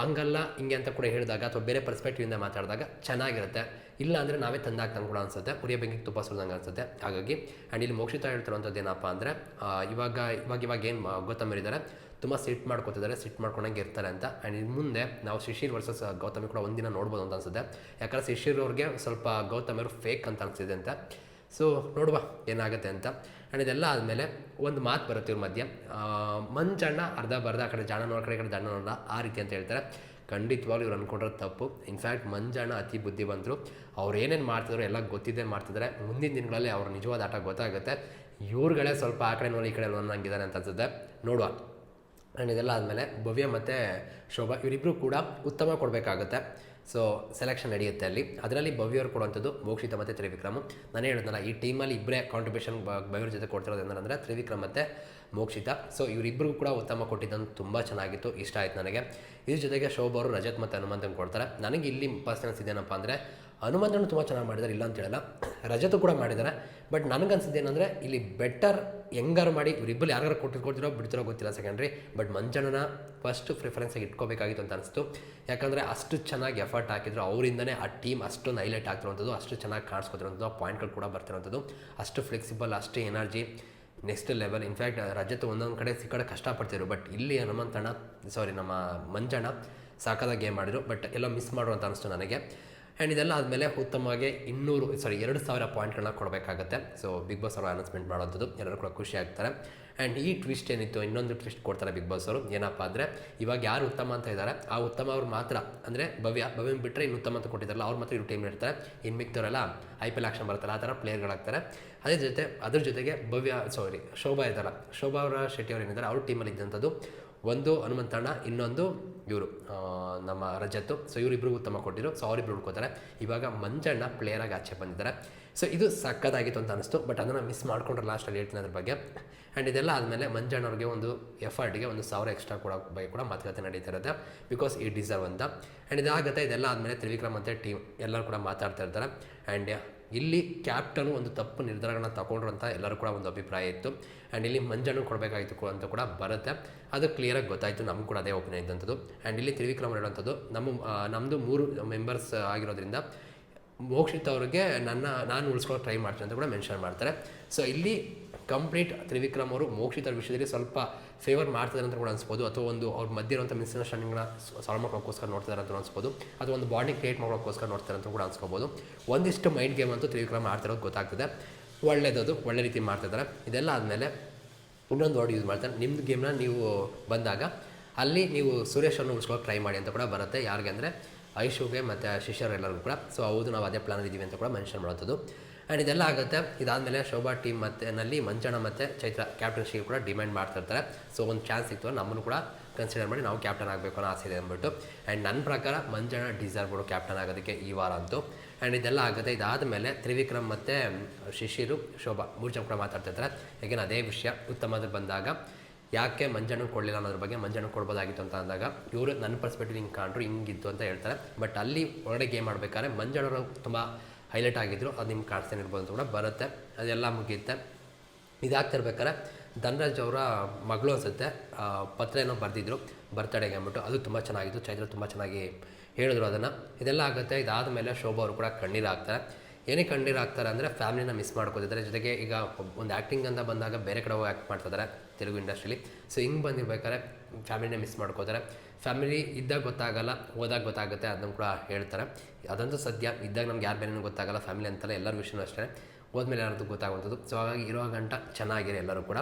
ಹಂಗಲ್ಲ ಹಿಂಗೆ ಅಂತ ಕೂಡ ಹೇಳಿದಾಗ ಅಥವಾ ಬೇರೆ ಪರ್ಸ್ಪೆಕ್ಟಿವಿಂದ ಮಾತಾಡಿದಾಗ ಚೆನ್ನಾಗಿರುತ್ತೆ. ಇಲ್ಲ ಅಂದರೆ ನಾವೇ ತಂದಾಗ್ತಂಗೆ ಕೂಡ ಅನ್ಸುತ್ತೆ. ಉರಿಯ ಬೆಂಕಿಗೆ ತುಪ್ಪ ಸುರಿದಂಗೆ ಅನ್ಸುತ್ತೆ. ಹಾಗಾಗಿ ಆ್ಯಂಡ್ ಇಲ್ಲಿ ಮೋಕ್ಷಿತ ಹೇಳ್ತಿರೋಂಥದ್ದು ಏನಪ್ಪ ಅಂದರೆ ಇವಾಗ ಇವಾಗ ಇವಾಗ ಏನು ಗೌತಮ್ ಇದ್ದಾರೆ ತುಂಬ ಸಿಟ್ ಮಾಡ್ಕೋತಿದ್ದಾರೆ ಸಿಟ್ ಮಾಡ್ಕೊಂಡಂಗೆ ಇರ್ತಾರೆ ಅಂತ. ಆ್ಯಂಡ್ ಇನ್ನು ಮುಂದೆ ನಾವು ಶಿಶಿರ್ ವರ್ಸಸ್ ಗೌತಮಿ ಕೂಡ ಒಂದಿನ ನೋಡ್ಬೋದು ಅಂತ ಅನ್ಸುತ್ತೆ. ಯಾಕಂದರೆ ಶಿಶಿರ್ ಅವ್ರಿಗೆ ಸ್ವಲ್ಪ ಗೌತಮ್ ಅವರು ಫೇಕ್ ಅಂತ ಅನಿಸಿದೆ ಅಂತ. ಸೊ ನೋಡುವ ಏನಾಗುತ್ತೆ ಅಂತ. ಆ್ಯಂಡ್ ಇದೆಲ್ಲ ಆದಮೇಲೆ ಒಂದು ಮಾತು ಬರುತ್ತೆ ಇವ್ರ ಮಧ್ಯೆ. ಮಂಜಣ್ಣ ಅರ್ಧ ಬರ್ಧ ಆ ಕಡೆ ಜಾಣ ನೋಡ ಕಡೆ ಕಡೆ ಜಾಣ ನೋಡ, ಆ ರೀತಿ ಅಂತ ಹೇಳ್ತಾರೆ. ಖಂಡಿತವಾಗ್ಲೂ ಇವ್ರು ಅಂದ್ಕೊಂಡಿರೋದು ತಪ್ಪು. ಇನ್ಫ್ಯಾಕ್ಟ್ ಮಂಜಣ್ಣ ಅತಿ ಬುದ್ಧಿವಂತರು. ಅವ್ರು ಏನೇನು ಮಾಡ್ತಿದ್ರು ಎಲ್ಲ ಗೊತ್ತಿದ್ದೇ ಮಾಡ್ತಿದ್ದಾರೆ ಮುಂದಿನ ದಿನಗಳಲ್ಲಿ ಅವ್ರ ನಿಜವಾದ ಆಟ ಗೊತ್ತಾಗುತ್ತೆ. ಇವ್ರುಗಳೇ ಸ್ವಲ್ಪ ಆ ಕಡೆ ನೋಡಿ ಈ ಕಡೆ ಅನ್ನಂಗಿದ್ದಾರೆ ಅಂತ ಅನ್ಸುತ್ತೆ. ನೋಡುವ. ಆ್ಯಂಡ್ ಇದೆಲ್ಲ ಆದಮೇಲೆ ಭವ್ಯ ಮತ್ತು ಶೋಭಾ ಇವರಿಬ್ಬರು ಕೂಡ ಉತ್ತಮ ಕೊಡಬೇಕಾಗುತ್ತೆ. ಸೊ ಸೆಲೆಕ್ಷನ್ ನಡೆಯುತ್ತೆ ಅಲ್ಲಿ. ಅದರಲ್ಲಿ ಭವ್ಯವ್ರು ಕೊಡುವಂಥದ್ದು ಮೋಕ್ಷಿತ ಮತ್ತು ತ್ರಿವಿಕ್ರಮ್. ನಾನು ಹೇಳಿದ್ನಲ್ಲ, ಈ ಟೀಮಲ್ಲಿ ಇಬ್ಬರೇ ಕಾಂಟ್ರಿಬ್ಯೂಷನ್ ಭವ್ಯರ ಜೊತೆ ಕೊಡ್ತಿರೋದು ಏನಂದರೆ ತ್ರಿವಿಕ್ರಮ್ ಮತ್ತು ಮೋಕ್ಷಿತ. ಸೊ ಇವರಿಬ್ಬರಿಗೂ ಕೂಡ ಉತ್ತಮ ಕೊಟ್ಟಿದ್ದಂತ ತುಂಬ ಚೆನ್ನಾಗಿತ್ತು. ಇಷ್ಟ ಆಯ್ತು ನನಗೆ. ಇದ್ರ ಜೊತೆಗೆ ಶೋಭ ಅವರು ರಜತ್ ಮತ್ತು ಹನುಮಂತನ ಕೊಡ್ತಾರೆ. ನನಗೆ ಇಲ್ಲಿ ಪರ್ಸನಲ್ಸ್ ಇದೇನಪ್ಪ ಅಂದರೆ ಹನುಮಂತನು ತುಂಬ ಚೆನ್ನಾಗಿ ಮಾಡಿದ್ದಾರೆ ಇಲ್ಲ ಅಂತ ಹೇಳಲ್ಲ. ರಜತು ಕೂಡ ಮಾಡಿದ್ದಾರೆ ಬಟ್ ನನಗನ್ಸಿದ್ದು ಏನಂದರೆ, ಇಲ್ಲಿ ಬೆಟರ್ ಹೆಂಗಾರು ಮಾಡಿ ಇವರಿಬ್ಬರು ಯಾರು ಕೊಟ್ಟಿರ್ಕೊಡ್ತಿರೋ ಬಿಡ್ತಿರೋ ಗೊತ್ತಿಲ್ಲ ಸೆಕೆಂಡ್ರಿ ಬಟ್ ಮಂಜಣ್ಣನ ಫಸ್ಟ್ ಪ್ರಿಫರೆನ್ಸಾಗಿ ಇಟ್ಕೋಬೇಕಾಗಿತ್ತು ಅಂತ ಅನಿಸ್ತು ಯಾಕಂದರೆ ಅಷ್ಟು ಚೆನ್ನಾಗಿ ಎಫರ್ಟ್ ಹಾಕಿದ್ರು. ಅವರಿಂದನೇ ಆ ಟೀಮ್ ಅಷ್ಟೊಂದು ಹೈಲೈಟ್ ಆಗ್ತಿರುವಂಥದ್ದು ಅಷ್ಟು ಚೆನ್ನಾಗಿ ಕಾಣಿಸ್ಕೊತಿರುವಂಥದ್ದು ಪಾಯಿಂಟ್ಗಳು ಕೂಡ ಬರ್ತಿರೋಂಥದ್ದು ಅಷ್ಟು ಫ್ಲೆಕ್ಸಿಬಲ್ ಅಷ್ಟು energy next level in fact Rajat ಒಂದೊಂದು ಕಡೆ ಸಿಕ್ಕಡೆ ಕಷ್ಟಪಡ್ತಿದ್ರು. ಬಟ್ ಇಲ್ಲಿ ಹನುಮಂತಣ್ಣ ಸಾರಿ ನಮ್ಮ ಮಂಜಣ್ಣ ಸಾಕಾದ ಗೇಮ್ ಮಾಡಿದ್ರು ಬಟ್ ಎಲ್ಲ ಮಿಸ್ ಮಾಡೋ ಅಂತ ಅನಿಸ್ತು ನನಗೆ. ಆ್ಯಂಡ್ ಇದೆಲ್ಲ ಆದಮೇಲೆ ಉತ್ತಮವಾಗಿ ಇನ್ನೂರು ಸಾರಿ ಎರಡು ಸಾವಿರ ಪಾಯಿಂಟ್ಗಳನ್ನ ಕೊಡಬೇಕಾಗತ್ತೆ. ಸೊ ಬಿಗ್ ಬಾಸ್ ಅವರು ಅನೌನ್ಸ್ಮೆಂಟ್ ಮಾಡೋಂಥದ್ದು. ಎಲ್ಲರೂ ಕೂಡ ಖುಷಿ ಆಗ್ತಾರೆ. ಆ್ಯಂಡ್ ಈ ಟ್ವಿಸ್ಟ್ ಏನಿತ್ತು? ಇನ್ನೊಂದು ಟ್ವಿಸ್ಟ್ ಕೊಡ್ತಾರೆ ಬಿಗ್ ಬಾಸ್ ಅವರು. ಏನಪ್ಪ ಅಂದರೆ, ಇವಾಗ ಯಾರು ಉತ್ತಮ ಅಂತ ಇದ್ದಾರೆ, ಆ ಉತ್ತಮ ಅವ್ರು ಮಾತ್ರ, ಅಂದರೆ ಭವ್ಯ, ಭವ್ಯನ ಬಿಟ್ಟರೆ ಇನ್ನು ಉತ್ತಮ ಅಂತ ಕೊಟ್ಟಿದ್ದಾರಲ್ಲ, ಅವ್ರು ಮಾತ್ರ ಇವ್ರು ಟೀಮ್ ಇರ್ತಾರೆ ಇನ್ನು ಮಿಕ್ತವರೆಲ್ಲ ಐ ಪಿ ಎಲ್ ಆಕ್ಷನ್ ಬರ್ತಾರೆ ಆ ಥರ ಪ್ಲೇಯರ್ಗಳಾಗ್ತಾರೆ ಅದೇ ಜೊತೆ, ಅದ್ರ ಜೊತೆಗೆ ಭವ್ಯ ಸಾರಿ ಶೋಭಾ ಇದ್ದಾರಲ್ಲ, ಶೋಭಾ ಅವರ ಶೆಟ್ಟಿ ಅವ್ರು ಏನಿದ್ದಾರೆ, ಅವ್ರ ಟೀಮಲ್ಲಿ ಇದ್ದಂಥದ್ದು. ಒಂದು ಹನುಮಂತಣ್ಣ ಇನ್ನೊಂದು ಇವರು ನಮ್ಮ ರಜತ್ತು. ಸೊ ಇವರಿಬ್ರಿಗೂ ಉತ್ತಮ ಕೊಟ್ಟಿದ್ರು ಸೊ ಅವರಿಬ್ರು ಉಳ್ಕೋತಾರೆ ಇವಾಗ ಮಂಜಣ್ಣ ಪ್ಲೇಯರಾಗಿ ಆಚೆ ಬಂದಿದ್ದಾರೆ. ಸೊ ಇದು ಸಕ್ಕತ್ತಾಗಿತ್ತು ಅಂತ ಅನಿಸ್ತು. ಬಟ್ ಅದನ್ನು ಮಿಸ್ ಮಾಡ್ಕೊಂಡ್ರೆ ಲಾಸ್ಟಲ್ಲಿ ಹೇಳ್ತೀನಿ ಅದ್ರ ಬಗ್ಗೆ. ಆ್ಯಂಡ್ ಇದೆಲ್ಲ ಆದಮೇಲೆ ಮಂಜಣ್ಣವ್ರಿಗೆ ಒಂದು ಎಫರ್ಟ್ಗೆ ಒಂದು ಸಾವಿರ ಎಕ್ಸ್ಟ್ರಾ ಕೊಡೋ ಬಗ್ಗೆ ಕೂಡ ಮಾತುಕತೆ ನಡೀತಾ ಇರುತ್ತೆ. ಬಿಕಾಸ್ ಈ ಡಿಸರ್ವ್ ಅಂತ. ಆ್ಯಂಡ್ ಇದಾಗುತ್ತೆ ಇದೆಲ್ಲ ಆದಮೇಲೆ ತ್ರಿವಿಕ್ರಮ್ ಅಂತ ಟೀಮ್ ಎಲ್ಲರೂ ಕೂಡ ಮಾತಾಡ್ತಾ ಇರ್ತಾರೆ. ಆ್ಯಂಡ್ ಇಲ್ಲಿ ಕ್ಯಾಪ್ಟನು ಒಂದು ತಪ್ಪು ನಿರ್ಧಾರಗಳನ್ನ ತಗೊಂಡ್ರು ಅಂತ ಎಲ್ಲರೂ ಕೂಡ ಒಂದು ಅಭಿಪ್ರಾಯ ಇತ್ತು. ಆ್ಯಂಡ್ ಇಲ್ಲಿ ಮಂಜಣ್ಣು ಕೊಡಬೇಕಾಗಿತ್ತು ಅಂತ ಕೂಡ ಬರುತ್ತೆ. ಅದು ಕ್ಲಿಯರಾಗಿ ಗೊತ್ತಾಯಿತು, ನಮ್ಗೆ ಕೂಡ ಅದೇ ಒಪಿನಿಯನ್ ಇದ್ದಂಥದ್ದು. ಆ್ಯಂಡ್ ಇಲ್ಲಿ ತ್ರಿವಿಕ್ರಮ್ ಹೇಳುವಂಥದ್ದು ನಮ್ಮ ನಮ್ಮದು ಮೂರು ಮೆಂಬರ್ಸ್ ಆಗಿರೋದ್ರಿಂದ ಮೋಕ್ಷಿತ್ ಅವ್ರಿಗೆ ನನ್ನ, ನಾನು ಉಳಿಸ್ಕೊಳ್ಳೋಕೆ ಟ್ರೈ ಮಾಡ್ತೀನಿ ಅಂತ ಕೂಡ ಮೆನ್ಷನ್ ಮಾಡ್ತಾರೆ. ಸೊ ಇಲ್ಲಿ ಕಂಪ್ಲೀಟ್ ತ್ರಿವಿಕ್ರಮ್ ಅವರು ಮೋಕ್ಷಿತರ ವಿಷಯದಲ್ಲಿ ಸ್ವಲ್ಪ ಫೇವರ್ ಮಾಡ್ತಿದ್ದಾರೆ ಅಂತ ಕೂಡ ಅನ್ಸ್ಬೋದು. ಅಥವಾ ಒಂದು ಅವ್ರ ಮಧ್ಯ ಇರುವಂಥ ಮಿಸ್ಅಂಡರ್ಸ್ಟ್ಯಾಂಡಿಂಗ್ನ ಸಾಲ್ವ್ ಮಾಡ್ಕೊಳ್ಳೋಕ್ಕೋಸ್ಕರ ನೋಡ್ತಾರೆ ಅಂತ ಅನ್ಸ್ಬೋದು. ಅಥವಾ ಒಂದು ಬಾಂಡಿಂಗ್ ಕ್ರಿಯೇಟ್ ಮಾಡೋಕ್ಕೋಸ್ಕರ ನೋಡ್ತಾರೆ ಅಂತ ಕೂಡ ಅನ್ಸ್ಕೋಬೋದು. ಒಂದಿಷ್ಟು ಮೈಂಡ್ ಗೇಮ್ ಅಂತೂ ತ್ರಿವಿಕ್ರಮ್ ಆಡ್ತಿರೋದು ಗೊತ್ತಾಗ್ತದೆ. ಒಳ್ಳೇದದು, ಒಳ್ಳೆ ರೀತಿ ಮಾಡ್ತಿದ್ದಾರೆ. ಇದೆಲ್ಲ ಆದಮೇಲೆ ಇನ್ನೊಂದು ವರ್ಡ್ ಯೂಸ್ ಮಾಡ್ತಾರೆ. ನಿಮ್ಮದು ಗೇಮ್ನ ನೀವು ಬಂದಾಗ ಅಲ್ಲಿ ನೀವು ಸುರೇಶನ್ನು ಉಳಿಸ್ಕೊಳ್ಳೋಕೆ ಟ್ರೈ ಮಾಡಿ ಅಂತ ಕೂಡ ಬರುತ್ತೆ. ಯಾರಿಗೆ ಅಂದರೆ ಐಶುಗೆ ಮತ್ತು ಶಿಷ್ಯರು ಎಲ್ಲರಿಗೂ ಕೂಡ. ಸೊ ಹೌದು, ನಾವು ಅದೇ ಪ್ಲಾನ್ ಇದ್ದೀವಿ ಅಂತ ಕೂಡ ಮೆನ್ಷನ್ ಮಾಡೋಂಥದ್ದು ಆ್ಯಂಡ್ ಇದೆಲ್ಲ ಆಗುತ್ತೆ. ಇದಾದಮೇಲೆ ಶೋಭಾ ಟೀಮ್ ಮತ್ತೆ ನಲ್ಲಿ ಮಂಚಣ್ಣ ಮತ್ತು ಚೈತ್ರ ಕ್ಯಾಪ್ಟನ್ಶಿಪ್ ಕೂಡ ಡಿಮ್ಯಾಂಡ್ ಮಾಡ್ತಿರ್ತಾರೆ ಸೊ ಒಂದು ಚಾನ್ಸ್ ಸಿಕ್ತು ನಮ್ಮನ್ನು ಕೂಡ ಕನ್ಸಿಡರ್ ಮಾಡಿ ನಾವು ಕ್ಯಾಪ್ಟನ್ ಆಗಬೇಕು ಅನ್ನೋ ಆಸೆ ಇದೆ ಅಂದ್ಬಿಟ್ಟು. ಆ್ಯಂಡ್ ನನ್ನ ಪ್ರಕಾರ ಮಂಜಣ್ಣ ಡಿಸರ್ವ್ ಕ್ಯಾಪ್ಟನ್ ಆಗೋದಕ್ಕೆ ಈ ವಾರ ಅಂತೂ. ಆ್ಯಂಡ್ ಇದೆಲ್ಲ ಆಗುತ್ತೆ. ಇದಾದಮೇಲೆ ತ್ರಿವಿಕ್ರಮ್ ಮತ್ತು ಶಿಶಿರು, ಶೋಭಾ ಮೂರು ಜನ ಕೂಡ ಮಾತಾಡ್ತಿರ್ತಾರೆ ಯಾಕೆಂದ್ರೆ ಅದೇ ವಿಷಯ ಉತ್ತಮದ ಬಂದಾಗ ಯಾಕೆ ಮಂಜಣ್ಣ ಕೊಡಲಿಲ್ಲ ಅನ್ನೋದ್ರ ಬಗ್ಗೆ ಮಂಜಣ್ಣ ಕೊಡ್ಬೋದಾಗಿತ್ತು ಅಂತ ಅಂದಾಗ ಇವರು ನನ್ನ ಪರ್ಸ್ಪೆಕ್ಟಿವ್ ಹಿಂಗೆ ಕಾಣ್ರು ಹಿಂಗಿತ್ತು ಅಂತ ಹೇಳ್ತಾರೆ. ಬಟ್ ಅಲ್ಲಿ ಒಳಗಡೆ ಗೇಮ್ ಆಡ್ಬೇಕಾದ್ರೆ ಮಂಜಣ್ಣವರು ತುಂಬ ಹೈಲೈಟ್ ಆಗಿದ್ರು, ಅದು ನಿಮ್ಗೆ ಕಾಣಿಸ್ತಾನೆ ಇರ್ಬೋದು ಅಂತ ಕೂಡ ಬರುತ್ತೆ. ಅದೆಲ್ಲ ಮುಗಿಯುತ್ತೆ ಇದಾಗ್ತಿರ್ಬೇಕಾದ್ರೆ, ಧನರಾಜ್ ಅವರ ಮಗಳು ಅನಿಸುತ್ತೆ. ಪತ್ರ ಏನೋ ಬರೆದಿದ್ರು, ಬರ್ತಡೆಗೆ ಅಂದ್ಬಿಟ್ಟು. ಅದು ತುಂಬ ಚೆನ್ನಾಗಿತ್ತು. ಚೈತ್ರ ತುಂಬ ಚೆನ್ನಾಗಿ ಹೇಳಿದ್ರು ಅದನ್ನು. ಇದೆಲ್ಲ ಆಗುತ್ತೆ. ಇದಾದ ಮೇಲೆ ಶೋಭಾ ಅವರು ಕೂಡ ಕಣ್ಣೀರು ಹಾಕ್ತಾರೆ. ಏನಕ್ಕೆ ಕಣ್ಣೀರು ಹಾಕ್ತಾರೆ ಅಂದರೆ ಫ್ಯಾಮಿಲಿನ ಮಿಸ್ ಮಾಡ್ಕೋತಿದ್ದಾರೆ. ಜೊತೆಗೆ ಈಗ ಒಂದು ಆ್ಯಕ್ಟಿಂಗ್ ಅಂತ ಬಂದಾಗ ಬೇರೆ ಕಡೆ ಹೋಗಿ ಆ್ಯಕ್ಟ್ ಮಾಡ್ತಿದ್ದಾರೆ ತೆಲುಗು ಇಂಡಸ್ಟ್ರೀಲಿ. ಸೊ ಹಿಂಗೆ ಬಂದಿರ್ಬೇಕಾದ್ರೆ, ಫ್ಯಾಮಿಲಿನ ಮಿಸ್ ಮಾಡ್ಕೋತಾರೆ. ಫ್ಯಾಮಿಲಿ ಇದ್ದಾಗ ಗೊತ್ತಾಗಲ್ಲ, ಹೋದಾಗ ಗೊತ್ತಾಗುತ್ತೆ, ಅದನ್ನು ಕೂಡ ಹೇಳ್ತಾರೆ. ಅದಂತೂ ಸದ್ಯ, ಇದ್ದಾಗ ನಮ್ಗೆ ಯಾರು ಬೇರೆ ಗೊತ್ತಾಗಲ್ಲ ಫ್ಯಾಮಿಲಿ ಅಂತಲ್ಲ ಎಲ್ಲರ ವಿಷಯನೂ ಅಷ್ಟೇ. ಹೋದ್ಮೇಲೆ ಯಾರದ್ದು ಗೊತ್ತಾಗುವಂಥದ್ದು ಸೊ ಹಾಗಾಗಿ ಇರೋ ಗಂಟ ಚೆನ್ನಾಗಿರಿ ಎಲ್ಲರೂ ಕೂಡ.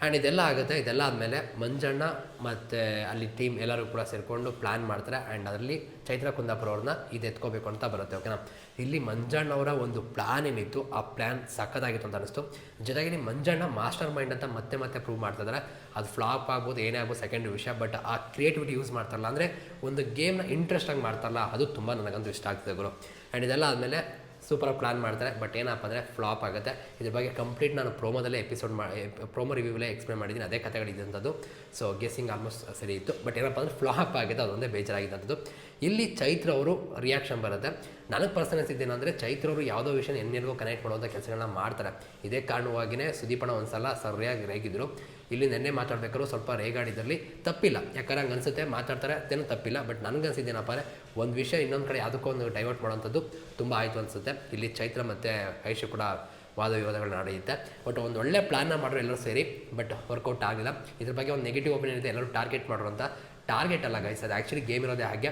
ಆ್ಯಂಡ್ ಇದೆಲ್ಲ ಆಗುತ್ತೆ, ಇದೆಲ್ಲ ಆದಮೇಲೆ ಮಂಜಣ್ಣ ಮತ್ತು ಅಲ್ಲಿ ಟೀಮ್ ಎಲ್ಲರೂ ಕೂಡ ಸೇರಿಕೊಂಡು ಪ್ಲ್ಯಾನ್ ಮಾಡ್ತಾರೆ. ಆ್ಯಂಡ್ ಅದರಲ್ಲಿ ಚೈತ್ರ ಕುಂದಾಪುರ ಅವ್ರನ್ನ ಇದು ಎತ್ಕೋಬೇಕು ಅಂತ ಬರುತ್ತೆ ಓಕೆನಾ ಇಲ್ಲಿ ಮಂಜಣ್ಣವರ ಒಂದು ಪ್ಲ್ಯಾನ್ ಏನಿತ್ತು, ಆ ಪ್ಲ್ಯಾನ್ ಸಖತ್ತಾಗಿತ್ತು ಅಂತ ಅನಿಸ್ತು. ಜೊತೆಗೆ ಮಂಜಣ್ಣ ಮಾಸ್ಟರ್ ಮೈಂಡ್ ಅಂತ ಮತ್ತೆ ಮತ್ತೆ ಪ್ರೂವ್ ಮಾಡ್ತಿದ್ದಾರೆ ಅದು ಫ್ಲಾಪ್ ಆಗ್ಬೋದು, ಏನೇ ಆಗ್ಬೋದು ಸೆಕೆಂಡ್ ವಿಷಯ. ಬಟ್ ಆ ಕ್ರಿಯೇಟಿವಿಟಿ ಯೂಸ್ ಮಾಡ್ತಾರಲ್ಲ, ಅಂದರೆ ಒಂದು ಗೇಮ್ನ ಇಂಟ್ರೆಸ್ಟಾಗಿ ಮಾಡ್ತಾರಲ್ಲ, ಅದು ತುಂಬ ನನಗಂತೂ ಇಷ್ಟ ಆಗ್ತದೆ ಗುರು. ಆ್ಯಂಡ್ ಇದೆಲ್ಲ ಆದಮೇಲೆ ಸೂಪರ್ ಪ್ಲಾನ್ ಮಾಡ್ತಾರೆ. ಬಟ್ ಏನಪ್ಪ ಅಂದರೆ ಫ್ಲಾಪ್ ಆಗುತ್ತೆ. ಇದ್ರ ಬಗ್ಗೆ ಕಂಪ್ಲೀಟ್ ನಾನು ಪ್ರೋಮೋದಲ್ಲೇ ಎಪಿಸೋಡ್ ಮಾಡಿ ಪ್ರೋಮೋ ರಿವ್ಯೂವಲ್ಲೇ ಎಕ್ಸ್ಪ್ಲೇನ್ ಮಾಡಿದ್ದೀನಿ. ಅದೇ ಕಥೆಗಳಿದ್ದಂಥದ್ದು ಸೊ ಗೆಸ್ಸಿಂಗ್ ಆಲ್ಮೋಸ್ಟ್ ಸರಿ ಇತ್ತು. ಬಟ್ ಏನಪ್ಪ ಅಂದರೆ ಫ್ಲಾಪ್ ಆಗಿದೆ. ಅದೊಂದೇ ಬೇಜಾರಾಗಿದ್ದಂಥದ್ದು ಇಲ್ಲಿ ಚೈತ್ರ ಅವರು ರಿಯಾಕ್ಷನ್ ಬರುತ್ತೆ. ನನಗೆ ಪರ್ಸನ್ ಅನಿಸಿದ್ದೇನೆಂದರೆ ಚೈತ್ರ ಅವರು ಯಾವುದೋ ವಿಷಯ ಎನ್ನೆಲ್ಗೋ ಕನೆಕ್ಟ್ ಮಾಡುವಂಥ ಕೆಲಸಗಳನ್ನ ಮಾಡ್ತಾರೆ. ಇದೇ ಕಾರಣವಾಗಿಯೇ ಸುದೀಪಣ್ಣ ಒಂದು ಸಲ ಸರಿಯಾಗಿ ರೇಗಿದ್ರು. ಇಲ್ಲಿ ನೆನ್ನೆ ಮಾತಾಡ್ಬೇಕಾದ್ರು ಸ್ವಲ್ಪ ರೇಗಾಡಿದ್ರಲ್ಲಿ ತಪ್ಪಿಲ್ಲ. ಯಾಕಂದ್ರೆ ಹಂಗೆ ಅನ್ಸುತ್ತೆ, ಮಾತಾಡ್ತಾರೆ, ಅದೇನು ತಪ್ಪಿಲ್ಲ, ಬಟ್ ನನಗೆ ಅನ್ಸಿದ್ದೇನಪ್ಪ ಅಂದರೆ ಒಂದು ವಿಷಯ ಇನ್ನೊಂದು ಕಡೆ ಯಾವುದಕ್ಕೂ ಒಂದು ಡೈವರ್ಟ್ ಮಾಡೋವಂಥದ್ದು ತುಂಬ ಆಯಿತು ಅನಿಸುತ್ತೆ. ಇಲ್ಲಿ ಚೈತ್ರ ಮತ್ತು ಐಶು ಕೂಡ ವಾದ ವಿವಾದಗಳು ನಡೆಯುತ್ತೆ. ಬಟ್ ಒಂದು ಒಳ್ಳೆ ಪ್ಲಾನ್ನ ಮಾಡೋರು ಎಲ್ಲರೂ ಸೇರಿ, ಬಟ್ ವರ್ಕೌಟ್ ಆಗಿಲ್ಲ. ಇದ್ರ ಬಗ್ಗೆ ಒಂದು ನೆಗೆಟಿವ್ ಒಪಿನಿಯನ್ ಇದೆ, ಎಲ್ಲರೂ ಟಾರ್ಗೆಟ್ ಅಂತ ಟಾರ್ಗೆಟ್ ಅಲ್ಲ ಗೈಸ್ ಅದು ಆ್ಯಕ್ಚುಲಿ ಗೇಮ್ ಇರೋದೇ ಹಾಗೆ.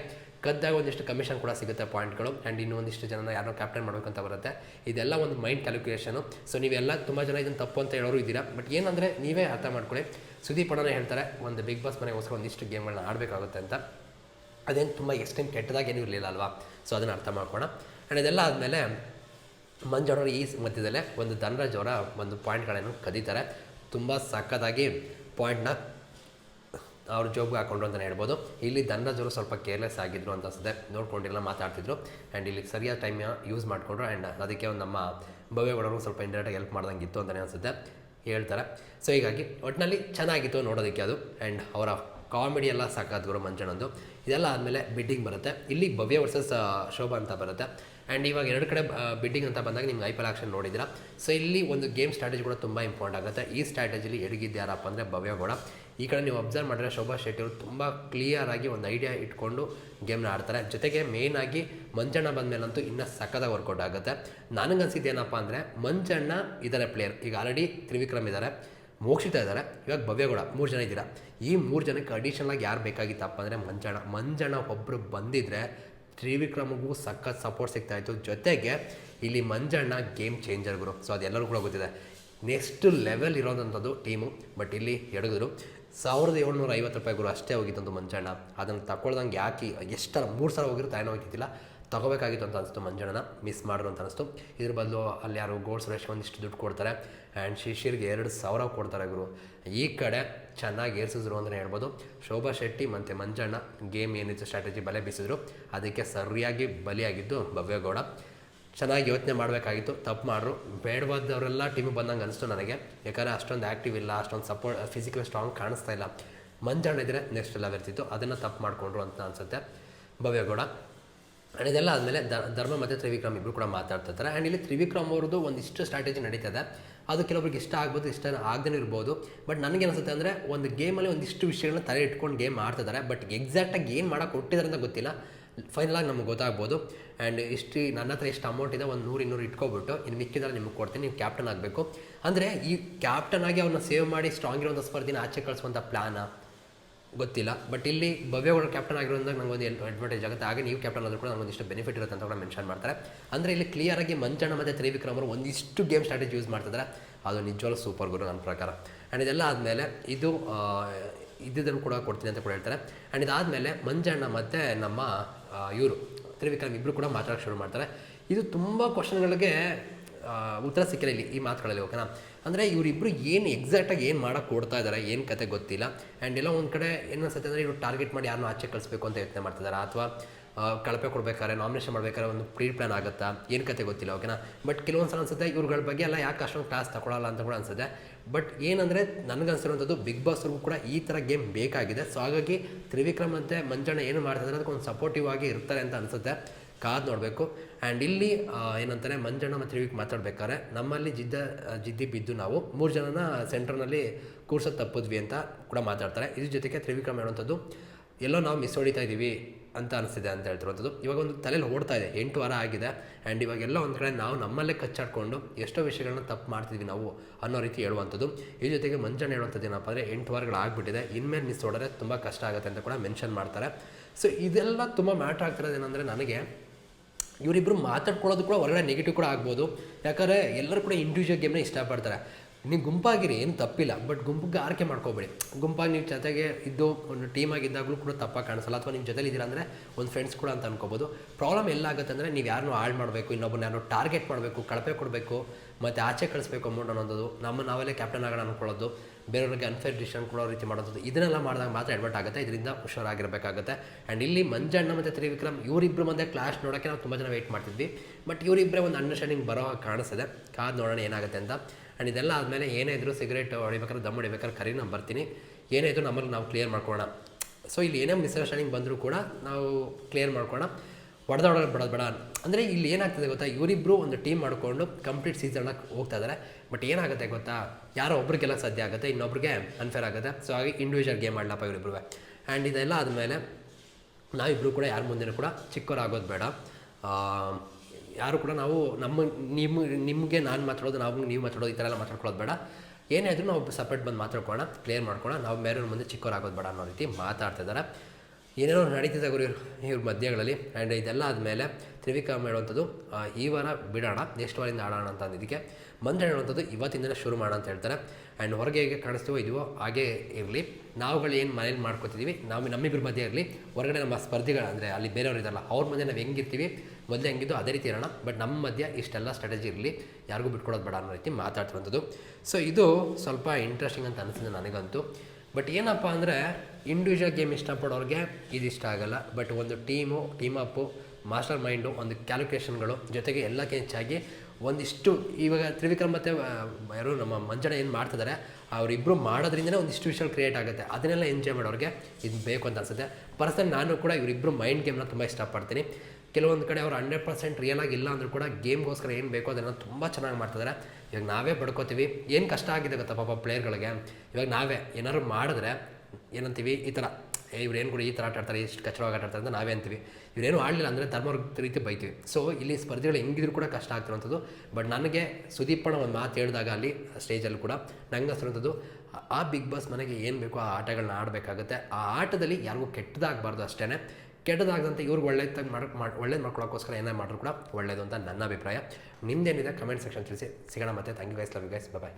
ಕದ್ದಾಗ ಒಂದಿಷ್ಟು ಕಮಿಷನ್ ಕೂಡ ಸಿಗುತ್ತೆ ಪಾಯಿಂಟ್ಗಳು. ಆ್ಯಂಡ್ ಇನ್ನೂ ಒಂದಿಷ್ಟು ಜನ ಯಾರನ್ನೋ ಕ್ಯಾಪ್ಟನ್ ಮಾಡಬೇಕಂತ ಬರುತ್ತೆ. ಇದೆಲ್ಲ ಒಂದು ಮೈಂಡ್ ಕ್ಯಾಲ್ಕುಲೇಷನು ಸೊ ನೀವೆಲ್ಲ ತುಂಬ ಜನ ಇದನ್ನು ತಪ್ಪು ಅಂತ ಹೇಳೋರು ಇದ್ದೀರಾ. ಬಟ್ ಏನಂದರೆ ನೀವೇ ಅರ್ಥ ಮಾಡ್ಕೊಳ್ಳಿ. ಸುದೀಪ್ ಅಣ್ಣನೇ ಹೇಳ್ತಾರೆ, ಒಂದು ಬಿಗ್ ಬಾಸ್ ಮನೆಗೋಸ್ಕರ ಒಂದಿಷ್ಟು ಗೇಮ್ಗಳನ್ನ ಆಡಬೇಕಾಗುತ್ತೆ ಅಂತ. ಅದೇನು ತುಂಬ ಎಕ್ಸ್ಟ್ರೀಮ್ ಕೆಟ್ಟದಾಗಿ ಏನೂ ಇರಲಿಲ್ಲ ಅಲ್ವಾ? ಸೊ ಅದನ್ನು ಅರ್ಥ ಮಾಡ್ಕೋಣ ಆ್ಯಂಡ್ ಇದೆಲ್ಲ ಆದಮೇಲೆ ಮಂಜಣ್ಣವರು ಈ ಮಧ್ಯದಲ್ಲೇ ಒಂದು ಧನರಾಜ್ ಅವರ ಒಂದು ಪಾಯಿಂಟ್ಗಳೇನು ಕದೀತಾರೆ. ತುಂಬ ಸಕ್ಕದಾಗಿ ಪಾಯಿಂಟ್ನ ಅವ್ರ ಜೋಬ್ಗೆ ಹಾಕೊಂಡ್ರು ಅಂತಲೇ ಹೇಳ್ಬೋದು. ಇಲ್ಲಿ ಧನರಾಜರು ಸ್ವಲ್ಪ ಕೇರ್ಲೆಸ್ ಆಗಿದ್ರು ಅಂತ ಅನ್ಸುತ್ತೆ. ನೋಡ್ಕೊಂಡಿಲ್ಲ ಮಾತಾಡ್ತಿದ್ರು. ಆ್ಯಂಡ್ ಇಲ್ಲಿ ಸರಿಯಾದ ಟೈಮ್ ಯೂಸ್ ಮಾಡಿಕೊಂಡ್ರು. ಆ್ಯಂಡ್ ಅದಕ್ಕೆ ಒಂದು ನಮ್ಮ ಭವ್ಯಗೌಡರು ಸ್ವಲ್ಪ ಇಂಡೈರೆಕ್ಟಾಗಿ ಹೆಲ್ಪ್ ಮಾಡ್ದಂಗೆ ಇತ್ತು ಅಂತಲೇ ಅನಿಸುತ್ತೆ. ಹೇಳ್ತಾರೆ. ಸೊ ಹೀಗಾಗಿ ಒಟ್ಟಿನಲ್ಲಿ ಚೆನ್ನಾಗಿತ್ತು ನೋಡೋದಕ್ಕೆ ಅದು. ಆ್ಯಂಡ್ ಅವರ ಕಾಮಿಡಿ ಎಲ್ಲ ಸಾಕಾದ್ಗುರು ಮಂಜಣ್ಣಂದು ಇದೆಲ್ಲ ಆದಮೇಲೆ ಬಿಡ್ಡಿಂಗ್ ಬರುತ್ತೆ. ಇಲ್ಲಿ ಭವ್ಯ ವರ್ಸಸ್ ಶೋಭಾ ಅಂತ ಬರುತ್ತೆ. ಆ್ಯಂಡ್ ಇವಾಗ ಎರಡು ಕಡೆ ಬಿಡ್ಡಿಂಗ್ ಅಂತ ಬಂದಾಗ ನಿಮ್ಗೆ ಐ ಆಕ್ಷನ್ ನೋಡಿದ್ದೀರಾ. ಸೊ ಇಲ್ಲಿ ಒಂದು ಗೇಮ್ ಸ್ಟ್ರಾಟಜಿ ಕೂಡ ತುಂಬ ಇಂಪಾರ್ಟೆಂಟ್ ಆಗುತ್ತೆ. ಈ ಸ್ಟ್ರಾಟಜಿಲಿ ಎಡಗಿದ್ದು ಯಾರಪ್ಪ ಅಂದರೆ ಭವ್ಯಗೌಡ ಈ ಕಡೆ ನೀವು ಅಬ್ಸರ್ವ್ ಮಾಡಿದ್ರೆ ಶೋಭಾ ಶೆಟ್ಟಿ ಅವರು ತುಂಬ ಕ್ಲಿಯರ್ ಆಗಿ ಒಂದು ಐಡಿಯಾ ಇಟ್ಕೊಂಡು ಗೇಮ್ನ ಆಡ್ತಾರೆ. ಜೊತೆಗೆ ಮೇಯ್ನ್ ಆಗಿ ಮಂಜಣ್ಣ ಬಂದಮೇಲಂತೂ ಇನ್ನೂ ಸಕ್ಕದಾಗ ವರ್ಕೌಟ್ ಆಗುತ್ತೆ. ನನಗೆ ನನಗನ್ಸಿದ್ದು ಏನಪ್ಪ ಅಂದರೆ ಮಂಜಣ್ಣ ಇದ್ದಾರೆ ಪ್ಲೇಯರ್ ಈಗ ಆಲ್ರೆಡಿ ತ್ರಿವಿಕ್ರಮ್ ಇದ್ದಾರೆ ಮೋಕ್ಷಿತ ಇದ್ದಾರೆ ಇವಾಗ ಭವ್ಯಗೌಡ ಮೂರು ಜನ ಇದ್ದೀರಾ? ಈ ಮೂರು ಜನಕ್ಕೆ ಅಡಿಷನಲ್ ಆಗಿ ಯಾರು ಬೇಕಾಗಿತ್ತಪ್ಪ ಅಂದರೆ ಮಂಜಣ್ಣ. ಮಂಜಣ್ಣ ಒಬ್ಬರು ಬಂದಿದ್ದರೆ ತ್ರಿವಿಕ್ರಮಗೂ ಸಖತ್ ಸಪೋರ್ಟ್ ಸಿಗ್ತಾಯಿತ್ತು ಜೊತೆಗೆ ಇಲ್ಲಿ ಮಂಜಣ್ಣ ಗೇಮ್ ಚೇಂಜರ್ ಗುರು. ಸೊ ಅದೆಲ್ಲರೂ ಕೂಡ ಗೊತ್ತಿದೆ. ನೆಕ್ಸ್ಟ್ ಲೆವೆಲ್ ಇರೋದಂಥದ್ದು ಟೀಮು ಬಟ್ ಇಲ್ಲಿ ಎಡಗಿದ್ರು. ಸಾವಿರದ ಏಳ್ನೂರ ಐವತ್ತು ರೂಪಾಯಿ ಗುರು ಅಷ್ಟೇ ಹೋಗಿತ್ತಂತು ಮಂಜಣ್ಣ. ಅದನ್ನು ತಗೊಳ್ದಂಗೆ ಯಾಕೆ ಎಷ್ಟರ ಮೂರು ಸಾವಿರ ಹೋಗಿರೋ ಏನೋ ಹೋಗಿದ್ದಿಲ್ಲ. ತಗೋಬೇಕಾಗಿತ್ತು ಅಂತ ಅನಿಸ್ತು ಮಂಜಣ್ಣನ. ಮಿಸ್ ಮಾಡಿದ್ರು ಅಂತ ಅನಿಸ್ತು. ಇದ್ರ ಬದಲು ಅಲ್ಲಿ ಯಾರು ಗೋಲ್ಡ್ ಸುರೇಶ್ ಒಂದಿಷ್ಟು ದುಡ್ಡು ಕೊಡ್ತಾರೆ. ಆ್ಯಂಡ್ ಶಿಶಿರ್ಗೆ ಎರಡು ಸಾವಿರ ಕೊಡ್ತಾರೆ ಗುರು. ಈ ಕಡೆ ಚೆನ್ನಾಗಿ ಏರ್ಸಿದ್ರು ಅಂತಲೇ ಹೇಳ್ಬೋದು. ಶೋಭಾ ಶೆಟ್ಟಿ ಮತ್ತು ಮಂಜಣ್ಣ ಗೇಮ್ ಏನಿತ್ತು ಸ್ಟ್ರಾಟಜಿ ಬಲೆ ಬೀಸಿದ್ರು. ಅದಕ್ಕೆ ಸರಿಯಾಗಿ ಬಲಿಯಾಗಿದ್ದು ಭವ್ಯಗೌಡ. ಚೆನ್ನಾಗಿ ಯೋಚನೆ ಮಾಡಬೇಕಾಗಿತ್ತು. ತಪ್ಪು ಮಾಡ್ರು. ಬೇಡವಾದವರೆಲ್ಲ ಟೀಮ್ ಬಂದಂಗೆ ಅನಿಸ್ತು ನನಗೆ. ಯಾಕಂದರೆ ಅಷ್ಟೊಂದು ಆ್ಯಕ್ಟಿವ್ ಇಲ್ಲ, ಅಷ್ಟೊಂದು ಸಪೋರ್ಟ್ ಫಿಸಿಕಲ್ ಸ್ಟ್ರಾಂಗ್ ಕಾಣಿಸ್ತಾ ಇಲ್ಲ. ಮಂಜಾಡಿದ್ರೆ ನೆಕ್ಸ್ಟ್ ಎಲ್ಲ ಇರ್ತಿತ್ತು ಅದನ್ನು ತಪ್ಪು ಮಾಡಿಕೊಂಡ್ರು ಅಂತ ಅನಿಸುತ್ತೆ. ಭವ್ಯಗೌಡ ಆ್ಯಂಡ್ ಇದೆಲ್ಲ ಆದಮೇಲೆ ಧರ್ಮ ಮತ್ತು ತ್ರಿವಿಕ್ರಮ್ ಇಬ್ಬರು ಕೂಡ ಮಾತಾಡ್ತಾ ಇರ್ತಾರೆ ಆ್ಯಂಡ್ ಇಲ್ಲಿ ತ್ರಿವಿಕ್ರಮ್ ಅವ್ರದ್ದು ಒಂದಿಷ್ಟು ಸ್ಟ್ರಾಟಜಿ ನಡೀತದೆ. ಅದು ಕೆಲವೊಬ್ರಿಗೆ ಇಷ್ಟ ಆಗ್ಬೋದು, ಇಷ್ಟ ಆಗದೇ ಇರ್ಬೋದು. ಬಟ್ ನನಗೆ ಅನಿಸುತ್ತೆ ಅಂದರೆ, ಒಂದು ಗೇಮಲ್ಲಿ ಒಂದಿಷ್ಟು ವಿಷಯಗಳನ್ನ ತಲೆ ಇಟ್ಕೊಂಡು ಗೇಮ್ ಆಡ್ತಿದ್ದಾರೆ ಬಟ್ ಎಕ್ಸಾಕ್ಟಾಗಿ ಏನು ಮಾಡೋಕೆ ಕೊಟ್ಟಿದ್ದಾರೆ ಅಂತ ಗೊತ್ತಿಲ್ಲ. ಫೈನಲಾಗಿ ನಮ್ಗೆ ಗೊತ್ತಾಗ್ಬೋದು. ಆ್ಯಂಡ್ ಇಷ್ಟು, ನನ್ನ ಹತ್ರ ಎಷ್ಟು ಅಮೌಂಟ್ ಇದೆ, ಒಂದು ನೂರು, ಇನ್ನೂರು ಇಟ್ಕೊಬಿಟ್ಟು ಇನ್ನು ಮಿಕ್ಕಿದ್ರೆ ನಿಮ್ಗೆ ಕೊಡ್ತೀನಿ, ನೀವು ಕ್ಯಾಪ್ಟನ್ ಆಗಬೇಕು. ಅಂದರೆ ಈ ಕ್ಯಾಪ್ಟನ್ ಆಗಿ ಅವ್ರನ್ನ ಸೇವ್ ಮಾಡಿ ಸ್ಟ್ರಾಂಗ್ ಇರುವಂಥ ಸ್ಪರ್ಧಿನ ಆಚೆ ಕಳಿಸುವಂಥ ಪ್ಲಾನ ಗೊತ್ತಿಲ್ಲ. ಬಟ್ ಇಲ್ಲಿ ಭವ್ಯಗಳು ಕ್ಯಾಪ್ಟನ್ ಆಗಿರೋದ್ರಿಂದ ಒಂದು ಅಡ್ವಾಂಟೇಜ್ ಆಗುತ್ತೆ. ಹಾಗೆ ನೀವು ಕ್ಯಾಪ್ಟನ್ ಆದರೂ ಕೂಡ ಒಂದಿಷ್ಟು ಬೆನಿಫಿಟ್ ಇರುತ್ತೆ ಅಂತ ಕೂಡ ಮೆನ್ಷನ್ ಮಾಡ್ತಾರೆ. ಅಂದರೆ ಇಲ್ಲಿ ಕ್ಲಿಯರಾಗಿ ಮಂಚಣ್ಣ ಮತ್ತು ತ್ರಿವಿಕ್ರಮ್ ಅವರು ಒಂದಿಷ್ಟು ಗೇಮ್ ಸ್ಟ್ರಾಟಜಿ ಯೂಸ್ ಮಾಡ್ತಿದ್ದಾರೆ ಅದು ನಿಜವಾಗ್ಲೂ ಸೂಪರ್ ಗುರು ನನ್ನ ಪ್ರಕಾರ. ಆ್ಯಂಡ್ ಇದೆಲ್ಲ ಆದಮೇಲೆ ಇದು ಇದ್ದಿದ್ದನ್ನು ಕೂಡ ಕೊಡ್ತೀನಿ ಅಂತ ಕೂಡ ಹೇಳ್ತಾರೆ. ಆ್ಯಂಡ್ ಇದಾದಮೇಲೆ ಮಂಜಣ್ಣ ಮತ್ತು ನಮ್ಮ ಇವರು. ತ್ರಿವಿಕ್ರಮ್ ಇಬ್ಬರು ಕೂಡ ಮಾತಾಡೋಕ್ಕೆ ಶುರು ಮಾಡ್ತಾರೆ. ಇದು ತುಂಬ ಕ್ವಶನ್ಗಳಿಗೆ ಉತ್ತರ ಸಿಕ್ಕಿಲ್ಲ ಇಲ್ಲಿ ಈ ಮಾತುಗಳಲ್ಲಿ ಓಕೆನಾ ಅಂದರೆ ಇವರಿಬ್ಬರು ಏನು ಎಕ್ಸಾಕ್ಟಾಗಿ ಏನು ಮಾಡೋಕ್ಕೆ ಕೊಡ್ತಾ ಇದ್ದಾರೆ ಏನು ಕತೆ ಗೊತ್ತಿಲ್ಲ. ಆ್ಯಂಡ್ ಎಲ್ಲ ಒಂದು ಕಡೆ ಏನು ಅನ್ಸುತ್ತೆ ಅಂದರೆ ಇವರು ಟಾರ್ಗೆಟ್ ಮಾಡಿ ಯಾರನ್ನೂ ಆಚೆ ಕಳಿಸ್ಬೇಕು ಅಂತ ಯೋಚನೆ ಮಾಡ್ತಿದ್ದಾರೆ ಅಥವಾ ಕಳಪೆ ಕೊಡ್ಬೇಕಾದ್ರೆ ನಾಮಿನೇಷನ್ ಮಾಡ್ಬೇಕಾದ್ರೆ ಒಂದು ಪ್ರೀ ಪ್ಲಾನ್ ಆಗುತ್ತಾ? ಏನು ಕತೆ ಗೊತ್ತಿಲ್ಲ ಓಕೆನಾ ಬಟ್ ಕೆಲವೊಂದು ಸಲ ಅನ್ಸುತ್ತೆ ಇವ್ರುಗಳ ಬಗ್ಗೆ ಎಲ್ಲ ಯಾಕೆ ಅಷ್ಟೊಂದು ಕ್ಲಾಸ್ ತಗೊಳ್ಳಲ್ಲ ಅಂತ ಕೂಡ ಅನ್ಸುತ್ತೆ. ಬಟ್ ಏನಂದರೆ ನನಗನ್ಸಿರುವಂಥದ್ದು ಬಿಗ್ ಬಾಸ್ಗೂ ಕೂಡ ಈ ಥರ ಗೇಮ್ ಬೇಕಾಗಿದೆ. ಸೊ ಹಾಗಾಗಿ ತ್ರಿವಿಕ್ರಮ್ ಅಂತೆ ಮಂಜಣ್ಣ ಏನು ಮಾಡ್ತಿದ್ದಾರೆ ಅದಕ್ಕೊಂದು ಸಪೋರ್ಟಿವ್ ಆಗಿ ಇರ್ತಾರೆ ಅಂತ ಅನಿಸುತ್ತೆ. ಕಾದು ನೋಡಬೇಕು. ಆ್ಯಂಡ್ ಇಲ್ಲಿ ಏನಂತಾರೆ ಮಂಜಣ್ಣ ಮತ್ತು ತ್ರಿವಿಕ್ ಮಾತಾಡ್ಬೇಕಾದ್ರೆ, ನಮ್ಮಲ್ಲಿ ಜಿದ್ದ ಜಿದ್ದಿ ಬಿದ್ದು ನಾವು ಮೂರು ಜನನ ಸೆಂಟ್ರ್ನಲ್ಲಿ ಕೂರ್ಸೋದು ತಪ್ಪಿದ್ವಿ ಅಂತ ಕೂಡ ಮಾತಾಡ್ತಾರೆ. ಇದ್ರ ಜೊತೆಗೆ ತ್ರಿವಿಕ್ರಮ್ ಹೇಳುವಂಥದ್ದು, ಎಲ್ಲೋ ನಾವು ಮಿಸ್ ಹೊಡಿತಾ ಇದ್ದೀವಿ ಅಂತ ಅನಿಸ್ತಿದೆ ಅಂತ ಹೇಳ್ತಿರೋಂಥದ್ದು ಇವಾಗ ಒಂದು ತಲೆಯಲ್ಲಿ ಓಡ್ತಾ ಇದೆ. ಎಂಟು ವಾರ ಆಗಿದೆ ಆ್ಯಂಡ್ ಇವಾಗೆಲ್ಲ ಒಂದು ಕಡೆ ನಾವು ನಮ್ಮಲ್ಲೇ ಕಚ್ಚಾಡ್ಕೊಂಡು ಎಷ್ಟೋ ವಿಷಯಗಳನ್ನ ತಪ್ಪು ಮಾಡ್ತಿದ್ವಿ ನಾವು ಅನ್ನೋ ರೀತಿ ಹೇಳುವಂಥದ್ದು. ಈ ಜೊತೆಗೆ ಮಂಜಣ್ಣ ಹೇಳುವಂಥದ್ದು ಏನಪ್ಪ ಅಂದರೆ ಎಂಟು ವಾರಗಳು ಆಗಿಬಿಟ್ಟಿದೆ. ಇನ್ಮೇಲೆ ಮಿಸ್ ಹೊಡೆದ್ರೆ ತುಂಬ ಕಷ್ಟ ಆಗುತ್ತೆ ಅಂತ ಕೂಡ ಮೆನ್ಷನ್ ಮಾಡ್ತಾರೆ. ಸೊ ಇದೆಲ್ಲ ತುಂಬ ಮ್ಯಾಟ್ರ್ ಆಗ್ತಿರೋದು ಏನಂದರೆ ನನಗೆ ಇವರಿಬ್ಬರು ಮಾತಾಡ್ಕೊಳ್ಳೋದು ಕೂಡ ಹೊರಗಡೆ ನೆಗೆಟಿವ್ ಕೂಡ ಆಗ್ಬೋದು. ಯಾಕಂದರೆ ಎಲ್ಲರೂ ಕೂಡ ಇಂಡಿವಿಜುವಲ್ ಗೇಮ್ನ ಇಷ್ಟಪಡ್ತಾರೆ. ನೀವು ಗುಂಪಾಗಿರಿ, ಏನು ತಪ್ಪಿಲ್ಲ. ಬಟ್ ಗುಂಪಿಗೆ ಆರ್ಕೆ ಮಾಡ್ಕೋಬೇಡಿ. ಗುಂಪಾಗಿ ನೀವು ಜೊತೆಗೆ ಇದ್ದು ಒಂದು ಟೀಮ್ ಆಗಿದ್ದಾಗಲೂ ಕೂಡ ತಪ್ಪಾಗಿ ಕಾಣಿಸಲ್ಲ. ಅಥವಾ ನಿಮ್ಮ ಜೊತೆಲಿ ಇದ್ದೀರಾ ಅಂದರೆ ಒಂದು ಫ್ರೆಂಡ್ಸ್ ಕೂಡ ಅಂತ ಅನ್ಕೋಬೋದು. ಪ್ರಾಬ್ಲಮ್ ಎಲ್ಲಾಗುತ್ತೆ ಅಂದರೆ ನೀವು ಯಾರನ್ನು ಹಾಳು ಮಾಡಬೇಕು ಇನ್ನೊಬ್ಬನ ಯಾರು ಟಾರ್ಗೆಟ್ ಮಾಡಬೇಕು, ಕಳಪೆ ಕೊಡಬೇಕು, ಮತ್ತು ಆಚೆ ಕಳಿಸ್ಬೇಕು ಅಮೌಂಟ್ ಅನ್ನೋದು. ನಮ್ಮ ನಾವೆಲ್ಲೇ ಕ್ಯಾಪ್ಟನ್ ಆಗೋಣ ಅನ್ಕೊಳ್ಳೋದು. ಬೇರೆಯವ್ರಿಗೆ ಅನ್ಫೇರ್ ಡಿಸಿಷನ್ ಕೊಡೋ ರೀತಿ ಮಾಡೋದು. ಇದನ್ನೆಲ್ಲ ಮಾಡಿದಾಗ ಮಾತ್ರ ಅಡ್ವರ್ಟ್ ಆಗುತ್ತೆ. ಇದರಿಂದ ಹುಷಾರಾಗಿರಬೇಕಾಗುತ್ತೆ. ಆ್ಯಂಡ್ ಇಲ್ಲಿ ಮಂಜಣ್ಣ ಮತ್ತು ತ್ರಿವಿಕ್ರಮ್ ಇವರಿಬ್ಬರು ಮುಂದೆ ಕ್ಲಾಶ್ ನೋಡೋಕ್ಕೆ ನಾವು ತುಂಬ ಜನ ವೆಯ್ಟ್ ಮಾಡ್ತಿದ್ವಿ. ಬಟ್ ಇವರಿಬ್ಬರೇ ಒಂದು ಅಂಡರ್ಸ್ಟ್ಯಾಂಡಿಂಗ್ ಬರೋ ಕಾಣಿಸ್ತದೆ. ಕಾದು ನೋಡೋಣ ಏನಾಗುತ್ತೆ ಅಂತ. ಆ್ಯಂಡ್ ಇದೆಲ್ಲ ಆದಮೇಲೆ ಏನೇ ಇದ್ರೂ ಸಿಗರೇಟ್ ಹೊಡಿಬೇಕಾದ್ರೆ ದಮ್ ಹೊಡಿಬೇಕಾದ್ರೆ ಕರಿ ನಾನು ಬರ್ತೀನಿ. ಏನೇ ಇದ್ರೂ ನಮ್ಮಲ್ಲಿ ನಾವು ಕ್ಲಿಯರ್ ಮಾಡ್ಕೊಳ್ಳೋಣ. ಸೊ ಇಲ್ಲಿ ಏನೇ ಮಿಸ್ಅಂಡರ್ಸ್ಟ್ಯಾಂಡಿಂಗ್ ಬಂದರೂ ಕೂಡ ನಾವು ಕ್ಲಿಯರ್ ಮಾಡ್ಕೊಳ್ಳೋಣ. ಹೊಡೆದಾಡೋದು ಬಿಡೋದು ಬೇಡ. ಅಂದರೆ ಇಲ್ಲಿ ಏನಾಗ್ತದೆ ಗೊತ್ತಾ? ಇವರಿಬ್ಬರು ಒಂದು ಟೀಮ್ ಮಾಡಿಕೊಂಡು ಕಂಪ್ಲೀಟ್ ಸೀಸನ್ನ ಹೋಗ್ತಾ ಇದ್ದಾರೆ ಬಟ್ ಏನಾಗುತ್ತೆ ಗೊತ್ತಾ? ಯಾರೋ ಒಬ್ರಿಗೆಲ್ಲ ಸಾಧ್ಯ ಆಗುತ್ತೆ, ಇನ್ನೊಬ್ರಿಗೆ ಅನ್ಫೇರ್ ಆಗುತ್ತೆ. ಸೊ ಹಾಗೆ ಇಂಡಿವಿಜುವಲ್ ಗೇಮ್ ಆಡಲಪ್ಪ ಇವರಿಬ್ರು ಆ್ಯಂಡ್ ಇದೆಲ್ಲ ಆದಮೇಲೆ ನಾವಿಬ್ಬರು ಕೂಡ ಯಾರ ಮುಂದೆನೂ ಕೂಡ ಚಿಕ್ಕವರಾಗೋದು ಬೇಡ. ಯಾರು ಕೂಡ ನಾವು ನಮ್ಮ, ನಿಮ್ಮ, ನಿಮಗೆ ನಾನು ಮಾತಾಡೋದು, ನಾವು ನೀವು ಮಾತಾಡೋದು ಈ ಥರ ಎಲ್ಲ ಮಾತಾಡ್ಕೊಳ್ಳೋದು ಬೇಡ. ಏನೇ ಆದರೂ ನಾವು ಸಪ್ರೇಟ್ ಬಂದು ಮಾತಾಡ್ಕೊಳ್ಳೋಣ ಕ್ಲಿಯರ್ ಮಾಡ್ಕೊಳ್ಳೋಣ. ನಾವು ಬೇರೆಯವ್ರ ಮುಂದೆ ಚಿಕ್ಕವರಾಗೋದು ಬೇಡ ಅನ್ನೋ ರೀತಿ ಮಾತಾಡ್ತಿದ್ದಾರೆ ಏನೇನೋ ನಡೀತಿದೆ ಗುರು ಇವ್ರ ಮಧ್ಯಗಳಲ್ಲಿ. ಆ್ಯಂಡ್ ಇದೆಲ್ಲ ಆದಮೇಲೆ ತ್ರಿವಿಕ್ರಮ್ ಹೇಳುವಂಥದ್ದು ಈ ವಾರ ಬಿಡೋಣ ನೆಕ್ಸ್ಟ್ ವಾರಿಂದ ಆಡೋಣ ಅಂತ ಅಂದಿದ್ದಕ್ಕೆ. ಮಂಜಣ್ಣ ಹೇಳುವಂಥದ್ದು ಇವತ್ತಿಂದಲೇ ಶುರು ಮಾಡೋಣ ಅಂತ ಹೇಳ್ತಾರೆ. ಆ್ಯಂಡ್ ಹೊರಗೆ ಹೇಗೆ ಕಾಣಿಸ್ತೀವೋ ಇದೆಯೋ ಹಾಗೇ ಇರಲಿ. ನಾವುಗಳು ಏನು ಮನೇಲಿ ಮಾಡ್ಕೋತಿದ್ದೀವಿ ನಾವು ನಮ್ಮಿಬ್ಬರ ಮಧ್ಯೆ ಇರಲಿ. ಹೊರಗಡೆ ನಮ್ಮ ಸ್ಪರ್ಧಿಗಳು ಅಂದರೆ ಅಲ್ಲಿ ಬೇರೆಯವ್ರು ಇದ್ದಾರಲ್ಲ, ಅವ್ರ ಮಧ್ಯೆ ನಾವು ಹೆಂಗಿರ್ತೀವಿ ಮೊದಲೇ ಹೆಂಗಿದ್ದು ಅದೇ ರೀತಿ ಇರೋಣ. ಬಟ್ ನಮ್ಮ ಮಧ್ಯೆ ಇಷ್ಟೆಲ್ಲ ಸ್ಟ್ರಾಟಜಿ ಇರಲಿ. ಯಾರಿಗೂ ಬಿಟ್ಕೊಡೋದು ಬೇಡ ಅನ್ನೋ ರೀತಿ ಮಾತಾಡ್ತಿರುವಂಥದ್ದು ಸೊ ಇದು ಸ್ವಲ್ಪ ಇಂಟ್ರೆಸ್ಟಿಂಗ್ ಅಂತ ಅನಿಸಿದೆ ನನಗಂತೂ. ಬಟ್ ಏನಪ್ಪ ಅಂದರೆ ಇಂಡಿವಿಜುವಲ್ ಗೇಮ್ ಇಷ್ಟಪಡೋರಿಗೆ ಇದು ಇಷ್ಟ ಆಗಲ್ಲ. ಬಟ್ ಒಂದು team team Appu master mind ಒಂದು ಕ್ಯಾಲ್ಕುಲೇಷನ್ಗಳು ಜೊತೆಗೆ ಎಲ್ಲಕ್ಕೆ ಹೆಚ್ಚಾಗಿ ಒಂದಿಷ್ಟು ಇವಾಗ ತ್ರಿವಿಕ್ರಮ್ ಮತ್ತು ಯಾರು ನಮ್ಮ ಮಂಜಣ ಏನು ಮಾಡ್ತಿದ್ದಾರೆ ಅವರಿಬ್ಬರು ಮಾಡೋದ್ರಿಂದನೇ ಒಂದಿಷ್ಟು ವಿಷಯ ಕ್ರಿಯೇಟ್ ಆಗುತ್ತೆ. ಅದನ್ನೆಲ್ಲ ಎಂಜಾಯ್ ಮಾಡೋರಿಗೆ ಇದು ಬೇಕು ಅಂತ ಅನ್ಸುತ್ತೆ. ಪರ್ಸನ್ ನಾನು ಕೂಡ ಇವರಿಬ್ಬರು ಮೈಂಡ್ ಗೇಮ್ನ ತುಂಬ ಇಷ್ಟಪಡ್ತೀನಿ. ಕೆಲವೊಂದು ಕಡೆ ಅವ್ರು ಹಂಡ್ರೆಡ್ ಪರ್ಸೆಂಟ್ ರಿಯಲ್ ಆಗಿ ಇಲ್ಲ ಅಂದರೂ ಕೂಡ ಗೇಮ್ಗೋಸ್ಕರ ಏನು ಬೇಕೋ ಅದನ್ನು ತುಂಬ ಚೆನ್ನಾಗಿ ಮಾಡ್ತಿದ್ದಾರೆ ಇವಾಗ ನಾವೇ ಬಡ್ಕೋತೀವಿ ಏನು ಕಷ್ಟ ಆಗಿದೆ ಗೊತ್ತಾ ಪಾಪ ಪ್ಲೇಯರ್ಗಳಿಗೆ ಇವಾಗ ನಾವೇ ಏನಾದ್ರು ಮಾಡಿದ್ರೆ ಏನಂತೀವಿ? ಈ ಥರ ಏನು ಕೂಡ? ಈ ಥರ ಆಟ ಆಡ್ತಾರೆ, ಇಷ್ಟು ಕಚ್ಚಡವಾಗಿ ಆಟ ಆಡ್ತಾರೆ ಅಂತ ನಾವೇ ಅಂತೀವಿ. ಇವ್ರೇನು ಆಡಲಿಲ್ಲ ಅಂದರೆ ಧರ್ಮವರ್ಗ ರೀತಿ ಬೈತೀವಿ. ಸೊ ಇಲ್ಲಿ ಸ್ಪರ್ಧೆಗಳು ಹೆಂಗಿದ್ರು ಕೂಡ ಕಷ್ಟ ಆಗ್ತಿರುವಂಥದ್ದು ಬಟ್ ನನಗೆ ಸುದೀಪಣ್ಣ ಒಂದು ಮಾತು ಹೇಳಿದಾಗ ಅಲ್ಲಿ ಸ್ಟೇಜಲ್ಲಿ ಕೂಡ ನಂಗೆ ಅನ್ಸಿರುವಂಥದ್ದು ಆ- ಆ ಬಿಗ್ ಬಾಸ್ ಮನೆಗೆ ಏನು ಬೇಕೋ ಆ ಆಟಗಳನ್ನ ಆಡಬೇಕಾಗುತ್ತೆ. ಆ ಆಟದಲ್ಲಿ ಯಾರಿಗೂ ಕೆಟ್ಟದಾಗಬಾರ್ದು ಅಷ್ಟೇ ಕೆಟ್ಟದಾಗದಂತೆ ಇವ್ರಿಗೆ ಒಳ್ಳೇದಾಗಿ ಮಾಡಕ್ಕೆ ಮಾಡಿ ಒಳ್ಳೇದು ಮಾಡ್ಕೊಳ್ಳೋಕ್ಕೋಸ್ಕರ ಏನೇ ಮಾಡಿದ್ರು ಕೂಡ ಒಳ್ಳೇದು ಅಂತ ನನ್ನ ಅಭಿಪ್ರಾಯ. ನಿಮ್ದೇನಿದೆ? ಕಮೆಂಟ್ ಸೆಕ್ಷನ್ ತಿಳಿಸಿ. ಸಿಗೋಣ ಮತ್ತೆ. Thank you guys love you guys bye